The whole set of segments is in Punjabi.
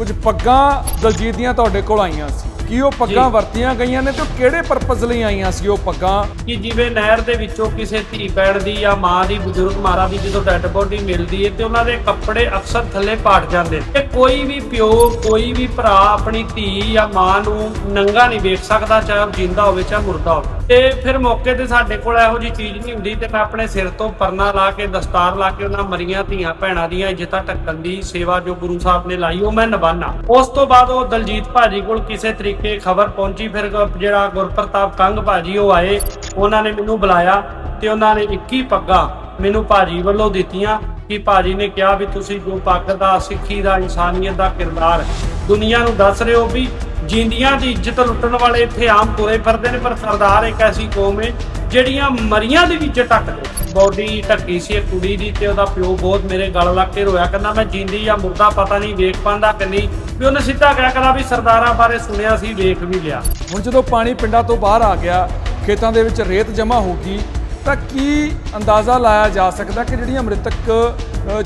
ਕੁਝ ਪੱਗਾਂ ਦਲਜੀਤ ਦੀਆਂ ਤੁਹਾਡੇ ਕੋਲ ਆਈਆਂ ਸੀ। ਕੀ ਉਹ ਪੱਗਾਂ ਵਰਤੀਆਂ ਗਈਆਂ ਨੇ ਤੇ ਉਹ ਕਿਹੜੇ ਪਰਪਸ ਲਈ ਆਈਆਂ ਸੀ ਉਹ ਪੱਗਾਂ? ਕਿ ਜਿਵੇਂ ਨਹਿਰ ਦੇ ਵਿੱਚੋਂ ਕਿਸੇ ਧੀ ਭੈਣ ਦੀ ਜਾਂ ਮਾਂ ਦੀ ਬਜ਼ੁਰਗ ਮਾਰਾ ਦੀ ਜਦੋਂ ਡੈੱਡ ਬੋਡੀ ਮਿਲਦੀ ਹੈ ਤੇ ਉਹਨਾਂ ਦੇ ਕੱਪੜੇ ਅਕਸਰ ਥੱਲੇ ਪਾਟ ਜਾਂਦੇ ਤੇ ਕੋਈ ਵੀ ਪਿਓ ਕੋਈ ਵੀ ਭਰਾ ਆਪਣੀ ਧੀ ਜਾਂ ਮਾਂ ਨੂੰ ਨੰਗਾ ਨਹੀਂ ਵੇਖ ਸਕਦਾ ਚਾਹੇ ਉਹ ਜਿੰਦਾ ਹੋਵੇ ਚਾਹੇ ਮੁਰਦਾ ਹੋਵੇ। ਤੇ ਫਿਰ ਮੌਕੇ ਤੇ ਸਾਡੇ ਕੋਲ ਇਹੋ ਜੀ ਚੀਜ਼ ਨਹੀਂ ਹੁੰਦੀ ਤੇ ਮੈਂ ਆਪਣੇ ਸਿਰ ਤੋਂ ਪਰਨਾ ਲਾ ਕੇ ਦਸਤਾਰ ਲਾ ਕੇ ਉਹਨਾਂ ਮਰੀਆਂ ਧੀਆਂ ਭੈਣਾਂ ਦੀਆਂ ਇੱਜ਼ਤਾਂ ਢੱਕਣ ਦੀ ਸੇਵਾ ਜੋ ਗੁਰੂ ਸਾਹਿਬ ਨੇ ਲਾਈ ਉਹ ਮੈਂ ਨਿਭਾਣਾ ਉਸ ਤੋਂ ਬਾਅਦ ਉਹ ਦਲਜੀਤ ਭਾਜੀ ਕੋਲ ਕਿਸੇ ਤਰੀਕੇ ਖਬਰ ਪਹੁੰਚੀ, ਫਿਰ ਜਿਹੜਾ ਗੁਰਪ੍ਰਤਾਪ ਕੰਗ ਭਾਜੀ ਉਹ ਆਏ, ਉਹਨਾਂ ਨੇ ਮੈਨੂੰ ਬੁਲਾਇਆ ਤੇ ਉਹਨਾਂ ਨੇ 21 ਪੱਗਾਂ ਮੈਨੂੰ ਭਾਜੀ ਵੱਲੋਂ ਦਿੱਤੀਆਂ ਕਿ ਭਾਜੀ ਨੇ ਕਿਹਾ ਵੀ ਤੁਸੀਂ ਜੋ ਪੱਗ ਦਾ, ਸਿੱਖੀ ਦਾ, ਇਨਸਾਨੀਅਤ ਦਾ ਕਿਰਦਾਰ ਦੁਨੀਆ ਨੂੰ ਦੱਸ ਰਹੇ ਹੋ ਵੀ ਜਿੰਦੀਆਂ ਦੀ ਇੱਜ਼ਤ ਲੁੱਟਣ ਵਾਲੇ ਇੱਥੇ ਆਮ ਤੁਰੇ ਫਿਰਦੇ ਨੇ, ਪਰ ਸਰਦਾਰ ਇੱਕ ਐਸੀ ਕੌਮ ਹੈ ਜਿਹੜੀਆਂ ਮਰੀਆਂ ਦੇ ਵਿੱਚ ਇੱਜ਼ਤ ਟੱਕਦੇ ਬੋਡੀ ਢੱਕੀ ਸੀ ਇੱਕ ਕੁੜੀ ਦੀ ਤੇ ਉਹਦਾ ਪਿਓ ਬਹੁਤ ਮੇਰੇ ਗਲ ਲੱਗ ਕੇ ਰੋਇਆ, ਕਹਿੰਦਾ ਮੈਂ ਜਿੰਦੀ ਜਾਂ ਮੁਰਦਾ ਪਤਾ ਨਹੀਂ ਵੇਖ ਪਾਂਦਾ ਕਿ ਨਹੀਂ। ਵੀ ਉਹਨੇ ਸਿੱਧਾ ਕਿਹਾ ਕਹਿੰਦਾ ਵੀ ਸਰਦਾਰਾਂ ਬਾਰੇ ਸੁਣਿਆ ਸੀ ਵੇਖ ਵੀ ਲਿਆ। ਹੁਣ ਜਦੋਂ ਪਾਣੀ ਪਿੰਡਾਂ ਤੋਂ ਬਾਹਰ ਆ ਗਿਆ ਖੇਤਾਂ ਦੇ ਵਿੱਚ ਰੇਤ ਜਮ੍ਹਾਂ ਹੋ ਗਈ ਤਾਂ ਕੀ ਅੰਦਾਜ਼ਾ ਲਾਇਆ ਜਾ ਸਕਦਾ ਕਿ ਜਿਹੜੀਆਂ ਮ੍ਰਿਤਕ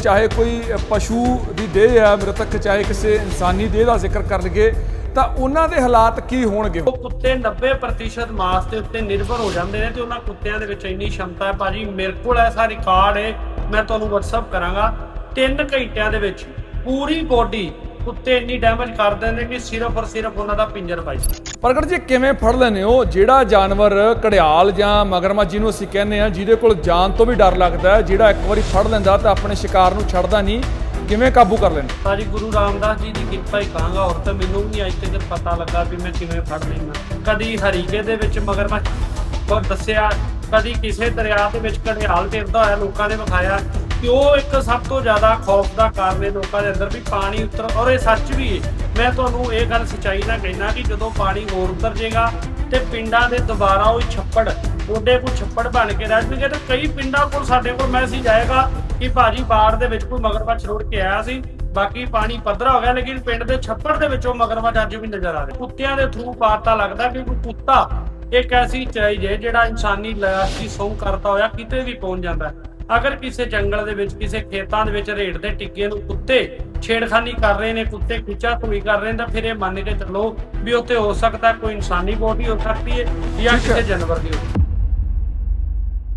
ਚਾਹੇ ਕੋਈ ਪਸ਼ੂ ਦੀ ਦੇਹ ਹੈ ਮ੍ਰਿਤਕ ਚਾਹੇ ਕਿਸੇ ਇਨਸਾਨੀ ਦੇਹ ਦਾ ਜ਼ਿਕਰ ਕਰ ਲਈਏ ਤਾਂ ਉਹਨਾਂ ਦੇ ਹਾਲਾਤ ਕੀ ਹੋਣਗੇ? ਉਹ ਕੁੱਤੇ 90% ਮਾਸ ਦੇ ਉੱਤੇ ਨਿਰਭਰ ਹੋ ਜਾਂਦੇ ਨੇ ਤੇ ਉਹਨਾਂ ਕੁੱਤਿਆਂ ਦੇ ਵਿੱਚ ਇੰਨੀ ਸ਼ਮਤਾ ਹੈ। ਭਾਜੀ ਮੇਰੇ ਕੋਲ ਐਸਾ ਰਿਕਾਰਡ ਹੈ ਮੈਂ ਤੁਹਾਨੂੰ WhatsApp ਕਰਾਂਗਾ। 3 ਘੰਟਿਆਂ ਦੇ ਵਿੱਚ ਪੂਰੀ ਬੋਡੀ ਕੁੱਤੇ ਇੰਨੀ ਡੈਮੇਜ ਕਰ ਦਿੰਦੇ ਕਿ ਸਿਰਫ ਔਰ ਸਿਰਫ ਉਹਨਾਂ ਦਾ ਪਿੰਜਰ ਪਾਈ ਪ੍ਰਗਟ ਜੀ ਕਿਵੇਂ ਫੜ ਲੈਨੇ ਹੋ? ਜਿਹੜਾ ਜਾਨਵਰ ਘੜਿਆਲ ਜਾਂ ਮਗਰਮੱਛ ਜਿਹਨੂੰ ਅਸੀਂ ਕਹਿੰਦੇ ਆ ਜਿਹਦੇ ਕੋਲ ਜਾਨ ਤੋਂ ਵੀ ਡਰ ਲੱਗਦਾ ਜਿਹੜਾ ਇੱਕ ਵਾਰੀ ਫੜ ਲੈਂਦਾ ਤਾਂ ਆਪਣੇ ਸ਼ਿਕਾਰ ਨੂੰ ਛੱਡਦਾ ਨਹੀਂ ਕਿਵੇਂ ਕਾਬੂ ਕਰ ਲੈਂਦਾ? ਭਾਜੀ ਗੁਰੂ ਰਾਮਦਾਸ ਜੀ ਦੀ ਕਿਰਪਾ ਹੀ ਕਹਾਂਗਾ ਔਰ ਤਾਂ ਮੈਨੂੰ ਵੀ ਅੱਜ ਤੱਕ ਪਤਾ ਲੱਗਾ ਵੀ ਮੈਂ ਕਿਵੇਂ ਫੜ ਲੈਣਾ ਕਦੀ ਹਰੀਕੇ ਦੇ ਵਿੱਚ ਮਗਰਮੱਛ ਉਹ ਦੱਸਿਆ ਕਦੀ ਕਿਸੇ ਦਰਿਆ ਦੇ ਵਿੱਚ ਘੜਿਆਲ ਫਿਰਦਾ ਹੋਇਆ ਲੋਕਾਂ ਨੇ ਵਿਖਾਇਆ ਕਿ ਉਹ ਇੱਕ ਸਭ ਤੋਂ ਜ਼ਿਆਦਾ ਖੌਫ ਦਾ ਕਾਰਨ ਹੈ ਲੋਕਾਂ ਦੇ ਅੰਦਰ ਵੀ ਪਾਣੀ ਉਤਰ, ਔਰ ਇਹ ਸੱਚ ਵੀ ਹੈ ਮੈਂ ਤੁਹਾਨੂੰ ਇਹ ਗੱਲ ਸੱਚਾਈ ਨਾਲ ਕਹਿਣਾ ਕਿ ਜਦੋਂ ਪਾਣੀ ਹੋਰ ਉਤਰ ਜਾਏਗਾ ਤੇ ਪਿੰਡਾਂ ਦੇ ਦੁਬਾਰਾ ਉਹ ਛੱਪੜ, ਉਹਦੇ ਕੋ ਛੱਪੜ ਬਣ ਕੇ ਰਹਿ ਜਾਣਗੇ ਤੇ ਕਈ ਪਿੰਡਾਂ ਕੋਲ ਸਾਡੇ ਕੋਲ ਮੈਸੇਜ ਆਏਗਾ ਕਿ ਭਾਜੀ ਬਾੜ ਦੇ ਵਿੱਚ ਕੋਈ ਮਗਰਮੱਛ ਰੁੜ ਕੇ ਆਇਆ ਸੀ, ਬਾਕੀ ਪਾਣੀ ਪੱਧਰਾ ਹੋ ਗਿਆ, ਲੇਕਿਨ ਪਿੰਡ ਦੇ ਛੱਪੜ ਦੇ ਵਿੱਚੋਂ ਮਗਰਮੱਛ ਅੱਜ ਵੀ ਨਜ਼ਰ ਆ ਰਿਹਾ। ਕੁੱਤਿਆਂ ਦੇ ਥਰੂ ਪਾਤਾ ਲੱਗਦਾ ਕਿ ਕੋਈ ਕੁੱਤਾ ਇੱਕ ਐਸੀ ਚੀਜ਼ ਹੈ ਜਿਹੜਾ ਇਨਸਾਨੀ ਲਾਸ਼ ਦੀ ਸੌਂ ਕਰਤਾ ਹੋਇਆ ਕਿਤੇ ਵੀ ਪਹੁੰਚ ਜਾਂਦਾ। ਹੈ ਅਗਰ ਕਿਸੇ ਜੰਗਲ ਦੇ ਵਿੱਚ ਕਿਸੇ ਖੇਤਾਂ ਦੇ ਵਿੱਚ ਰੇਡ ਦੇ ਟਿੱਕੇ ਨੂੰ ਕੁੱਤੇ ਛੇੜਖਾਨੀ ਕਰ ਰਹੇ ਨੇ ਕੁੱਤੇ ਖਿੱਚਾ ਧੂਈ ਕਰ ਰਹੇ ਨੇ ਤਾਂ ਫਿਰ ਇਹ ਮੰਨ ਕੇ ਚੱਲੋ ਵੀ ਉੱਥੇ ਹੋ ਸਕਦਾ ਕੋਈ ਇਨਸਾਨੀ ਬੋਡੀ ਹੋ ਸਕਦੀ ਹੈ ਜਾਂ। ਕਿਸੇ ਜਾਨਵਰ ਦੀ ਹੋ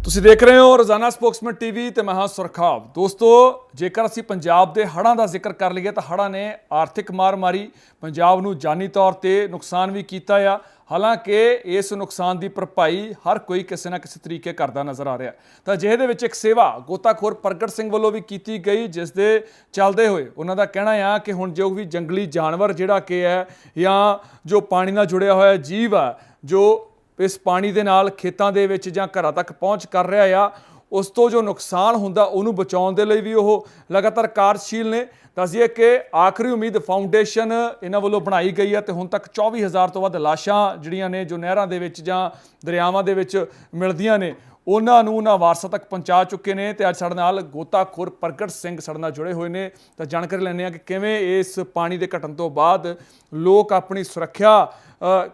ਤੁਸੀਂ ਦੇਖ ਰਹੇ ਹੋ ਰੋਜ਼ਾਨਾ ਸਪੋਕਸਮੈਨ ਟੀਵੀ ਤੇ ਮੈਂ ਹਾਂ ਸੁਰਖਾਬ ਦੋਸਤੋ ਜੇਕਰ ਅਸੀਂ ਪੰਜਾਬ ਦੇ ਹੜ੍ਹਾਂ ਦਾ ਜ਼ਿਕਰ ਕਰ ਲਈਏ ਤਾਂ ਹੜ੍ਹਾਂ ਨੇ ਆਰਥਿਕ ਮਾਰ ਮਾਰੀ ਪੰਜਾਬ ਨੂੰ ਜਾਨੀ ਤੌਰ ਤੇ ਨੁਕਸਾਨ ਵੀ ਕੀਤਾ ਆ। ਹਾਲਾਂਕਿ ਇਸ ਨੁਕਸਾਨ ਦੀ ਭਰਪਾਈ ਹਰ ਕੋਈ ਕਿਸੇ ਨਾ ਕਿਸੇ ਤਰੀਕੇ ਕਰਦਾ ਨਜ਼ਰ ਆ ਰਿਹਾ ਤਾਂ ਜਿਹੇ ਦੇ ਵਿੱਚ ਇੱਕ ਸੇਵਾ ਗੋਤਾਖੋਰ ਪ੍ਰਗਟ ਸਿੰਘ ਵੱਲੋਂ ਵੀ ਕੀਤੀ ਗਈ, ਜਿਸ ਦੇ ਚੱਲਦੇ ਹੋਏ ਉਹਨਾਂ ਦਾ ਕਹਿਣਾ ਆ ਕਿ ਹੁਣ ਜੋ ਵੀ ਜੰਗਲੀ ਜਾਨਵਰ ਜਿਹੜਾ ਕਿ ਹੈ ਜਾਂ ਜੋ ਪਾਣੀ ਨਾਲ ਜੁੜਿਆ ਹੋਇਆ ਜੀਵ ਆ, ਜੋ ਇਸ ਪਾਣੀ ਦੇ ਨਾਲ ਖੇਤਾਂ ਦੇ ਵਿੱਚ ਜਾਂ ਘਰਾਂ ਤੱਕ ਪਹੁੰਚ ਕਰ ਰਿਹਾ ਆ, ਉਸ ਤੋਂ ਜੋ ਨੁਕਸਾਨ ਹੁੰਦਾ ਉਹਨੂੰ ਬਚਾਉਣ ਦੇ ਲਈ ਵੀ ਉਹ ਲਗਾਤਾਰ ਕਾਰਜਸ਼ੀਲ ਨੇ। ਦੱਸਿਏ ਕਿ ਆਖਰੀ ਉਮੀਦ ਫਾਊਂਡੇਸ਼ਨ ਇਹਨਾਂ ਵੱਲੋਂ ਬਣਾਈ ਗਈ ਹੈ ਤੇ ਹੁਣ ਤੱਕ 24000 ਤੋਂ ਵੱਧ ਲਾਸ਼ਾਂ ਜਿਹੜੀਆਂ ਨੇ ਜੋ ਨਹਿਰਾਂ ਦੇ ਵਿੱਚ ਜਾਂ ਦਰਿਆਵਾਂ ਦੇ ਵਿੱਚ ਮਿਲਦੀਆਂ ਨੇ, ਉਹਨਾਂ ਨੂੰ ਉਹਨਾਂ ਵਾਰਸਾਂ ਤੱਕ ਪਹੁੰਚਾ ਚੁੱਕੇ ਨੇ ਤੇ ਅੱਜ ਸਾਡੇ ਨਾਲ ਗੋਤਾਖੋਰ ਪ੍ਰਗਟ ਸਿੰਘ ਸਾਡੇ ਨਾਲ ਜੁੜੇ ਹੋਏ ਨੇ। ਤਾਂ ਜਾਣਕਾਰੀ ਲੈਣੇ ਆ ਕਿ ਕਿਵੇਂ ਇਸ ਪਾਣੀ ਦੇ ਘਟਣ ਤੋਂ ਬਾਅਦ ਲੋਕ ਆਪਣੀ ਸੁਰੱਖਿਆ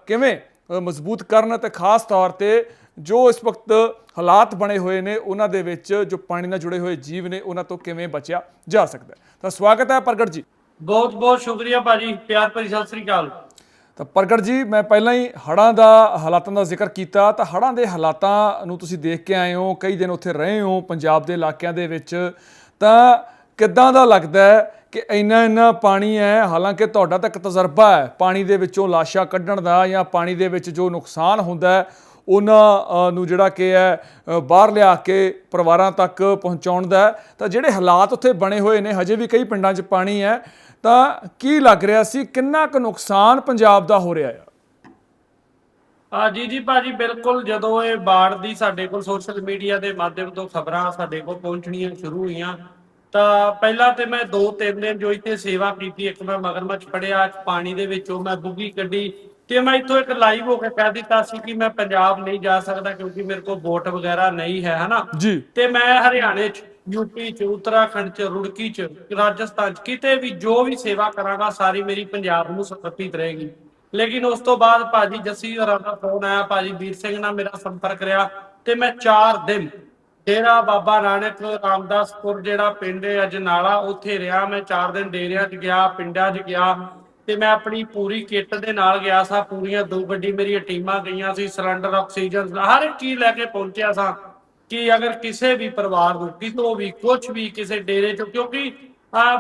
ਕਿਵੇਂ ਮਜ਼ਬੂਤ ਕਰਨ ਤੇ ਖਾਸ ਤੌਰ ਤੇ ਜੋ ਇਸ ਵਕਤ ਹਾਲਾਤ ਬਣੇ ਹੋਏ ਨੇ ਉਹਨਾਂ ਦੇ ਵਿੱਚ ਜੋ ਪਾਣੀ ਨਾਲ ਜੁੜੇ ਹੋਏ ਜੀਵ ਨੇ ਉਹਨਾਂ ਤੋਂ ਕਿਵੇਂ ਬਚਿਆ ਜਾ ਸਕਦਾ। ਤਾਂ ਸਵਾਗਤ ਹੈ ਪ੍ਰਗਟ ਜੀ। ਬਹੁਤ ਬਹੁਤ ਸ਼ੁਕਰੀਆ ਭਾਜੀ। ਪਿਆਰ ਭਰੀ ਸਤਿ ਸ੍ਰੀ ਅਕਾਲ। ਤਾਂ ਪ੍ਰਗਟ ਜੀ ਮੈਂ ਪਹਿਲਾਂ ਹੀ ਹੜ੍ਹਾਂ ਦਾ ਹਾਲਾਤਾਂ ਦਾ ਜ਼ਿਕਰ ਕੀਤਾ। ਤਾਂ ਹੜ੍ਹਾਂ ਦੇ ਹਾਲਾਤਾਂ ਨੂੰ ਤੁਸੀਂ ਦੇਖ ਕੇ ਆਏ ਹੋ ਕਈ ਦਿਨ ਉੱਥੇ ਰਹੇ ਹੋ ਪੰਜਾਬ ਦੇ ਇਲਾਕਿਆਂ ਦੇ ਵਿੱਚ। ਤਾਂ ਕਿੱਦਾਂ ਦਾ ਲੱਗਦਾ ਹੈ ਕਿ ਇੰਨਾ ਇੰਨਾ ਪਾਣੀ ਹੈ? ਹਾਲਾਂਕਿ ਤੁਹਾਡਾ ਤਾਂ ਇੱਕ ਤਜਰਬਾ ਹੈ ਪਾਣੀ ਦੇ ਵਿੱਚੋਂ ਲਾਸ਼ਾਂ ਕੱਢਣ ਦਾ ਜਾਂ ਪਾਣੀ ਦੇ ਵਿੱਚ ਜੋ ਨੁਕਸਾਨ ਹੁੰਦਾ ਹੈ ਉਹਨਾਂ ਨੂੰ ਜਿਹੜਾ ਕਿ ਹੈ ਬਾਹਰ ਲਿਆ ਕੇ ਪਰਿਵਾਰਾਂ ਤੱਕ ਪਹੁੰਚਾਉਣ ਦਾ ਤਾਂ ਜਿਹੜੇ ਹਾਲਾਤ ਉੱਥੇ ਬਣੇ ਹੋਏ ਨੇ, ਹਜੇ ਵੀ ਕਈ ਪਿੰਡਾਂ 'ਚ ਪਾਣੀ ਹੈ। ਤਾਂ ਕੀ ਲੱਗ ਰਿਹਾ ਸੀ, ਕਿੰਨਾ ਕੁ ਨੁਕਸਾਨ ਪੰਜਾਬ ਦਾ ਹੋ ਰਿਹਾ ਹੈ ਆ ਜੀ ਜੀ ਭਾਜੀ, ਬਿਲਕੁਲ ਜਦੋਂ ਇਹ ਬਾੜ ਦੀ ਸਾਡੇ ਕੋਲ ਸੋਸ਼ਲ ਮੀਡੀਆ ਦੇ ਮਾਧਿਅਮ ਤੋਂ ਖਬਰਾਂ ਸਾਡੇ ਕੋਲ ਪਹੁੰਚਣੀਆਂ ਸ਼ੁਰੂ ਹੋਈਆਂ, ਤਾਂ ਪਹਿਲਾਂ ਤੇ ਮੈਂ 2-3 ਦਿਨ ਜੋ ਇੱਥੇ ਸੇਵਾ ਕੀਤੀ, ਇੱਕ ਮੈਂ ਮਗਰਮੱਛ ਫੜਿਆ ਪਾਣੀ ਦੇ ਵਿੱਚੋਂ ਮੈਂ ਬੁੱਗੀ ਕੱਢੀ ਤੇ ਮੈਂ ਇੱਥੋਂ ਇੱਕ ਲਾਈਵ ਹੋ ਕੇ ਕਹਿ ਦਿੱਤਾ ਸੀ ਕਿ ਮੈਂ ਪੰਜਾਬ ਨਹੀਂ ਜਾ ਸਕਦਾ ਕਿਉਂਕਿ ਮੇਰੇ ਕੋਲ ਬੋਟ ਵਗੈਰਾ ਨਹੀਂ ਹੈ ਹਨਾ? ਜੀ। ਤੇ ਮੈਂ ਹਰਿਆਣੇ ਚ ਯੂਪੀ ਚ ਉੱਤਰਾਖੰਡ ਚ ਰੁੜਕੀ ਚ ਰਾਜਸਥਾਨ ਚ ਕਿਤੇ ਵੀ ਜੋ ਵੀ ਸੇਵਾ ਕਰਾਂਗਾ ਸਾਰੀ ਮੇਰੀ ਪੰਜਾਬ ਨੂੰ ਸਮਰਪਿਤ ਰਹੇਗੀ। ਲੇਕਿਨ ਉਸ ਤੋਂ ਬਾਅਦ ਭਾਜੀ ਜੱਸੀ ਹੋਰਾਂ ਦਾ ਫੋਨ ਆਇਆ ਭਾਜੀ ਵੀਰ ਸਿੰਘ ਨਾਲ ਮੇਰਾ ਸੰਪਰਕ ਰਿਹਾ ਤੇ ਮੈਂ 4 ਦਿਨ ਡੇਰਾ ਬਾਬਾ ਨਾਨਕ ਰਾਮਦਾਸਪੁਰ ਜਿਹੜਾ ਪਿੰਡ ਹੈ ਅਜਨਾਲਾ ਉੱਥੇ ਰਿਹਾ। ਮੈਂ 4 ਦਿਨ ਡੇਰਿਆਂ 'ਚ ਗਿਆ ਪਿੰਡਾਂ 'ਚ ਗਿਆ। ਤੇ ਮੈਂ ਆਪਣੀ ਪੂਰੀ ਕਿੱਟ ਦੇ ਨਾਲ ਗਿਆ ਸਾਂ, ਪੂਰੀਆਂ ਦੋ ਗੱਡੀ ਮੇਰੀਆਂ ਟੀਮਾਂ ਗਈਆਂ ਸੀ ਸਿਲੰਡਰ ਆਕਸੀਜਨ ਹਰ ਇੱਕ ਚੀਜ਼ ਲੈ ਕੇ ਪਹੁੰਚਿਆ ਸਾਂ ਕਿ ਅਗਰ ਕਿਸੇ ਵੀ ਪਰਿਵਾਰ ਨੂੰ, ਕਿਤੋਂ ਵੀ ਕੁਝ ਵੀ ਕਿਸੇ ਡੇਰੇ 'ਚ, ਕਿਉਂਕਿ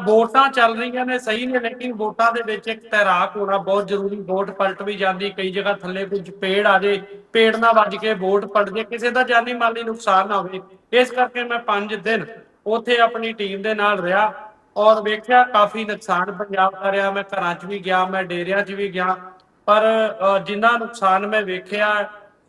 ਵੋਟਾਂ ਚੱਲ ਰਹੀਆਂ ਨੇ, ਸਹੀ ਨੇ, ਲੇਕਿਨ ਵੋਟਾਂ ਦੇ ਵਿੱਚ ਇੱਕ ਤੈਰਾਕ ਹੋਣਾ ਬਹੁਤ ਜ਼ਰੂਰੀ। ਵੋਟ ਪਲਟ ਵੀ ਜਾਂਦੀ, ਕਈ ਜਗ੍ਹਾ ਥੱਲੇ ਕੁਝ ਪੇੜ ਆ ਜੇ, ਪੇੜ ਨਾ ਵੱਜ ਕੇ ਵੋਟ ਪਲਟ ਜੇ, ਕਿਸੇ ਦਾ ਜਾਨੀ ਮਾਲੀ ਨੁਕਸਾਨ ਨਾ ਹੋਵੇ। ਇਸ ਕਰਕੇ ਮੈਂ 5 ਦਿਨ ਉੱਥੇ ਆਪਣੀ ਟੀਮ ਦੇ ਨਾਲ ਰਿਹਾ। ਔਰ ਵੇਖਿਆ ਕਾਫੀ ਨੁਕਸਾਨ ਪੰਜਾਬ ਦਾ ਰਿਹਾ ਮੈਂ ਘਰਾਂ 'ਚ ਵੀ ਗਿਆ ਮੈਂ ਡੇਰਿਆਂ 'ਚ ਵੀ ਗਿਆ ਪਰ ਜਿੰਨਾ ਨੁਕਸਾਨ ਮੈਂ ਵੇਖਿਆ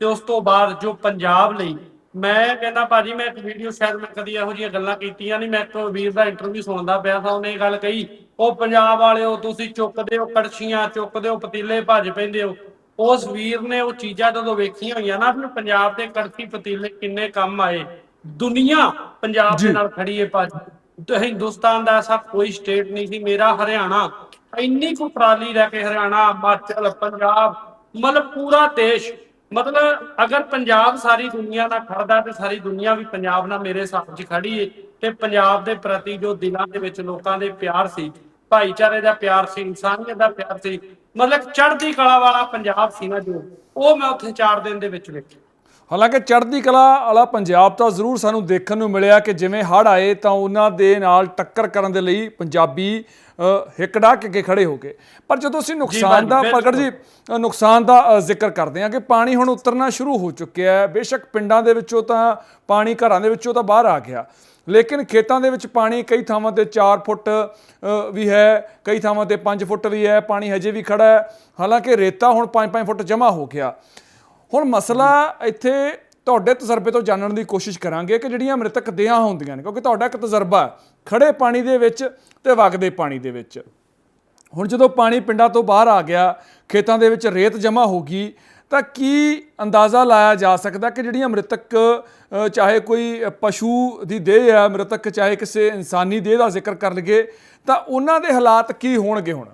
ਤੇ ਉਸ ਤੋਂ ਬਾਅਦ ਜੋ ਪੰਜਾਬ ਲਈ ਮੈਂ ਕਹਿੰਦਾ ਭਾਜੀ ਮੈਂ ਇੱਕ ਵੀਡੀਓ ਸ਼ਾਇਦ ਮੈਂ ਕਦੀ ਇਹੋ ਜਿਹੀਆਂ ਗੱਲਾਂ ਕੀਤੀਆਂ ਨਹੀਂ ਮੈਂ ਇੱਕ ਵੀਰ ਦਾ ਇੰਟਰਵਿਊ ਸੁਣਦਾ ਪਿਆ ਤਾਂ ਉਹਨੇ ਇਹ ਗੱਲ ਕਹੀ ਉਹ ਪੰਜਾਬ ਵਾਲਿਓ ਤੁਸੀਂ ਚੁੱਕਦੇ ਹੋ ਕੜਛੀਆਂ ਚੁੱਕਦੇ ਹੋ ਪਤੀਲੇ ਭੱਜ ਪੈਂਦੇ ਹੋ ਉਸ ਵੀਰ ਨੇ ਉਹ ਚੀਜ਼ਾਂ ਜਦੋਂ ਵੇਖੀਆਂ ਹੋਈਆਂ ਨਾ ਫਿਰ ਪੰਜਾਬ ਦੇ ਕੜਛੀ ਪਤੀਲੇ ਕਿੰਨੇ ਕੰਮ ਆਏ ਦੁਨੀਆ ਪੰਜਾਬ। ਦੇ ਨਾਲ ਖੜੀ ਹੈ ਭਾਜੀ ਤੇ ਹਿੰਦੁਸਤਾਨ ਦਾ ਐਸਾ ਕੋਈ ਸਟੇਟ ਨਹੀਂ ਸੀ, ਮੇਰਾ ਹਰਿਆਣਾ, ਇੰਨੀ ਕੁ ਪਰਾਲੀ ਰਹਿ ਕੇ ਹਰਿਆਣਾ, ਹਿਮਾਚਲ, ਪੰਜਾਬ, ਮਤਲਬ ਪੂਰਾ ਦੇਸ਼, ਮਤਲਬ ਅਗਰ ਪੰਜਾਬ ਸਾਰੀ ਦੁਨੀਆ ਨਾਲ ਖੜਦਾ ਤੇ ਸਾਰੀ ਦੁਨੀਆ ਵੀ ਪੰਜਾਬ ਨਾਲ ਮੇਰੇ ਸਾਥ 'ਚ ਖੜੀ ਏ, ਤੇ ਪੰਜਾਬ ਦੇ ਪ੍ਰਤੀ ਜੋ ਦਿਲਾਂ ਦੇ ਵਿੱਚ ਲੋਕਾਂ ਦੇ ਪਿਆਰ ਸੀ, ਭਾਈਚਾਰੇ ਦਾ ਪਿਆਰ ਸੀ, ਇਨਸਾਨੀਅਤ ਦਾ ਪਿਆਰ ਸੀ, ਮਤਲਬ ਚੜ੍ਹਦੀ ਕਲਾ ਵਾਲਾ ਪੰਜਾਬ ਸੀ ਨਾ ਜੋ, ਉਹ ਮੈਂ ਉੱਥੇ 4 ਦਿਨ ਦੇ ਵਿੱਚ ਵੇਖਿਆ। ਹਾਲਾਂਕਿ ਚੜ੍ਹਦੀ ਕਲਾ ਵਾਲਾ ਪੰਜਾਬ ਤਾਂ ਜ਼ਰੂਰ ਸਾਨੂੰ ਦੇਖਣ ਨੂੰ ਮਿਲਿਆ ਕਿ ਜਿਵੇਂ ਹੜ੍ਹ ਆਏ ਤਾਂ ਉਹਨਾਂ ਦੇ ਨਾਲ ਟੱਕਰ ਕਰਨ ਦੇ ਲਈ ਪੰਜਾਬੀ ਅ, ਹਿੱਕ ਡਾਹ ਕੇ ਖੜੇ ਹੋ ਗਏ। ਪਰ ਜਦੋਂ ਅਸੀਂ ਨੁਕਸਾਨ ਦਾ। ਪ੍ਰਗਟ ਜੀ ਨੁਕਸਾਨ ਦਾ ਜ਼ਿਕਰ ਕਰਦੇ ਹਾਂ ਕਿ ਪਾਣੀ ਹੁਣ ਉਤਰਨਾ ਸ਼ੁਰੂ ਹੋ ਚੁੱਕਿਆ ਹੈ। ਬੇਸ਼ੱਕ ਪਿੰਡਾਂ ਦੇ ਵਿੱਚੋਂ ਤਾਂ ਪਾਣੀ ਘਰਾਂ ਦੇ ਵਿੱਚੋਂ ਤਾਂ ਬਾਹਰ ਆ ਗਿਆ। ਲੇਕਿਨ ਖੇਤਾਂ ਦੇ ਵਿੱਚ ਪਾਣੀ ਕਈ ਥਾਵਾਂ ਤੇ 4 ਫੁੱਟ ਵੀ ਹੈ ਕਈ ਥਾਵਾਂ ਤੇ 5 ਫੁੱਟ ਵੀ ਹੈ ਪਾਣੀ ਹਜੇ ਵੀ ਖੜਾ ਹੈ। ਹਾਲਾਂਕਿ ਰੇਤਾ ਹੁਣ 5-5 ਫੁੱਟ ਜਮ੍ਹਾਂ ਹੋ ਗਿਆ। ਹੁਣ ਮਸਲਾ ਇੱਥੇ ਤੁਹਾਡੇ ਤਜਰਬੇ ਤੋਂ ਜਾਣਨ ਦੀ ਕੋਸ਼ਿਸ਼ ਕਰਾਂਗੇ ਕਿ ਜਿਹੜੀਆਂ ਮ੍ਰਿਤਕ ਦੇਹਾਂ ਹੁੰਦੀਆਂ ਨੇ ਕਿਉਂਕਿ ਤੁਹਾਡਾ ਇੱਕ ਤਜਰਬਾ ਹੈ, ਖੜੇ ਪਾਣੀ ਦੇ ਵਿੱਚ ਤੇ ਵਗਦੇ ਪਾਣੀ ਦੇ ਵਿੱਚ। ਹੁਣ ਜਦੋਂ ਪਾਣੀ ਪਿੰਡਾਂ ਤੋਂ ਬਾਹਰ ਆ ਗਿਆ ਖੇਤਾਂ ਦੇ ਵਿੱਚ ਰੇਤ ਜਮ੍ਹਾਂ ਹੋ ਗਈ ਤਾਂ ਕੀ ਅੰਦਾਜ਼ਾ ਲਾਇਆ ਜਾ ਸਕਦਾ ਕਿ ਜਿਹੜੀਆਂ ਮ੍ਰਿਤਕ ਚਾਹੇ ਕੋਈ ਪਸ਼ੂ ਦੀ ਦੇਹ ਹੈ ਮ੍ਰਿਤਕ ਚਾਹੇ ਕਿਸੇ ਇਨਸਾਨੀ ਦੇਹ ਦਾ ਜ਼ਿਕਰ ਕਰ ਲਈਏ ਤਾਂ ਉਹਨਾਂ ਦੇ ਹਾਲਾਤ ਕੀ ਹੋਣਗੇ ਹੁਣ?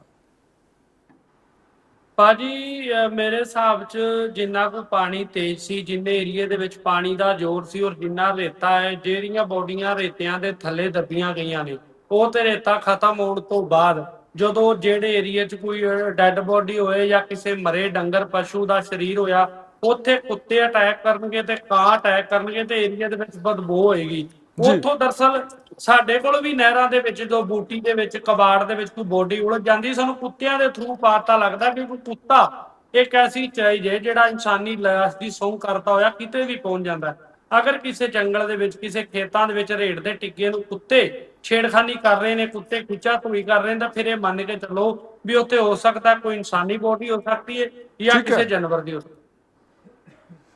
ਭਾਜੀ ਮੇਰੇ ਹਿਸਾਬ 'ਚ ਜਿੰਨਾ ਕੋ ਪਾਣੀ ਤੇਜ਼ ਸੀ, ਜਿੰਨੇ ਏਰੀਏ ਦੇ ਵਿੱਚ ਪਾਣੀ ਦਾ ਜ਼ੋਰ ਸੀ, ਔਰ ਜਿੰਨਾ ਰੇਤਾ ਹੈ, ਜਿਹੜੀਆਂ ਬੋਡੀਆਂ ਰੇਤਿਆਂ ਦੇ ਥੱਲੇ ਦੱਬੀਆਂ ਗਈਆਂ ਨੇ, ਉਹ ਤੇ ਰੇਤਾ ਖਤਮ ਹੋਣ ਤੋਂ ਬਾਅਦ ਜਦੋਂ ਜਿਹੜੇ ਏਰੀਏ 'ਚ ਕੋਈ ਡੈੱਡ ਬੋਡੀ ਹੋਏ ਜਾਂ ਕਿਸੇ ਮਰੇ ਡੰਗਰ ਪਸ਼ੂ ਦਾ ਸਰੀਰ ਹੋਇਆ, ਉੱਥੇ ਕੁੱਤੇ ਅਟੈਕ ਕਰਨਗੇ ਤੇ ਕਾਂ ਅਟੈਕ ਕਰਨਗੇ ਤੇ ਏਰੀਆ ਦੇ ਵਿੱਚ ਬਦਬੂ ਹੋਏਗੀ। ਉੱਥੋਂ ਦਰਸਲ ਸਾਡੇ ਕੋਲ ਵੀ ਨਹਿਰਾਂ ਦੇ ਵਿੱਚ ਜਦੋਂ ਬੂਟੀ ਦੇ ਵਿੱਚ ਕਬਾੜ ਦੇ ਵਿੱਚ ਕੋਈ ਬੋਡੀ ਉਲਝ ਜਾਂਦੀ ਸਾਨੂੰ ਕੁੱਤਿਆਂ ਦੇ ਥਰੂ ਪਤਾ ਲੱਗਦਾ ਕਿ ਕੋਈ ਕੁੱਤਾ ਇੱਕ ਐਸੀ ਚੀਜ਼ ਹੈ ਜਿਹੜਾ ਇਨਸਾਨੀ ਲਾਸ਼ ਦੀ ਸੌਂ ਕਰਦਾ ਹੋਇਆ ਕਿਤੇ ਵੀ ਪਹੁੰਚ ਜਾਂਦਾ। ਅਗਰ ਕਿਸੇ ਜੰਗਲ ਦੇ ਵਿੱਚ ਕਿਸੇ ਖੇਤਾਂ ਦੇ ਵਿੱਚ ਰੇਡ ਦੇ ਟਿੱਗੇ ਨੂੰ ਕੁੱਤੇ ਛੇੜਖਾਨੀ ਕਰ ਰਹੇ ਨੇ ਕੁੱਤੇ ਖਿੱਚਾ ਧੂਈ ਕਰ ਰਹੇ ਨੇ ਤਾਂ ਫਿਰ ਇਹ ਮੰਨ ਕੇ ਚੱਲੋ ਵੀ ਉੱਥੇ ਹੋ ਸਕਦਾ ਕੋਈ ਇਨਸਾਨੀ ਬੋਡੀ ਹੋ ਸਕਦੀ ਹੈ ਜਾਂ। ਕਿਸੇ ਜਾਨਵਰ ਦੀ ਹੋ ਸਕਦੀ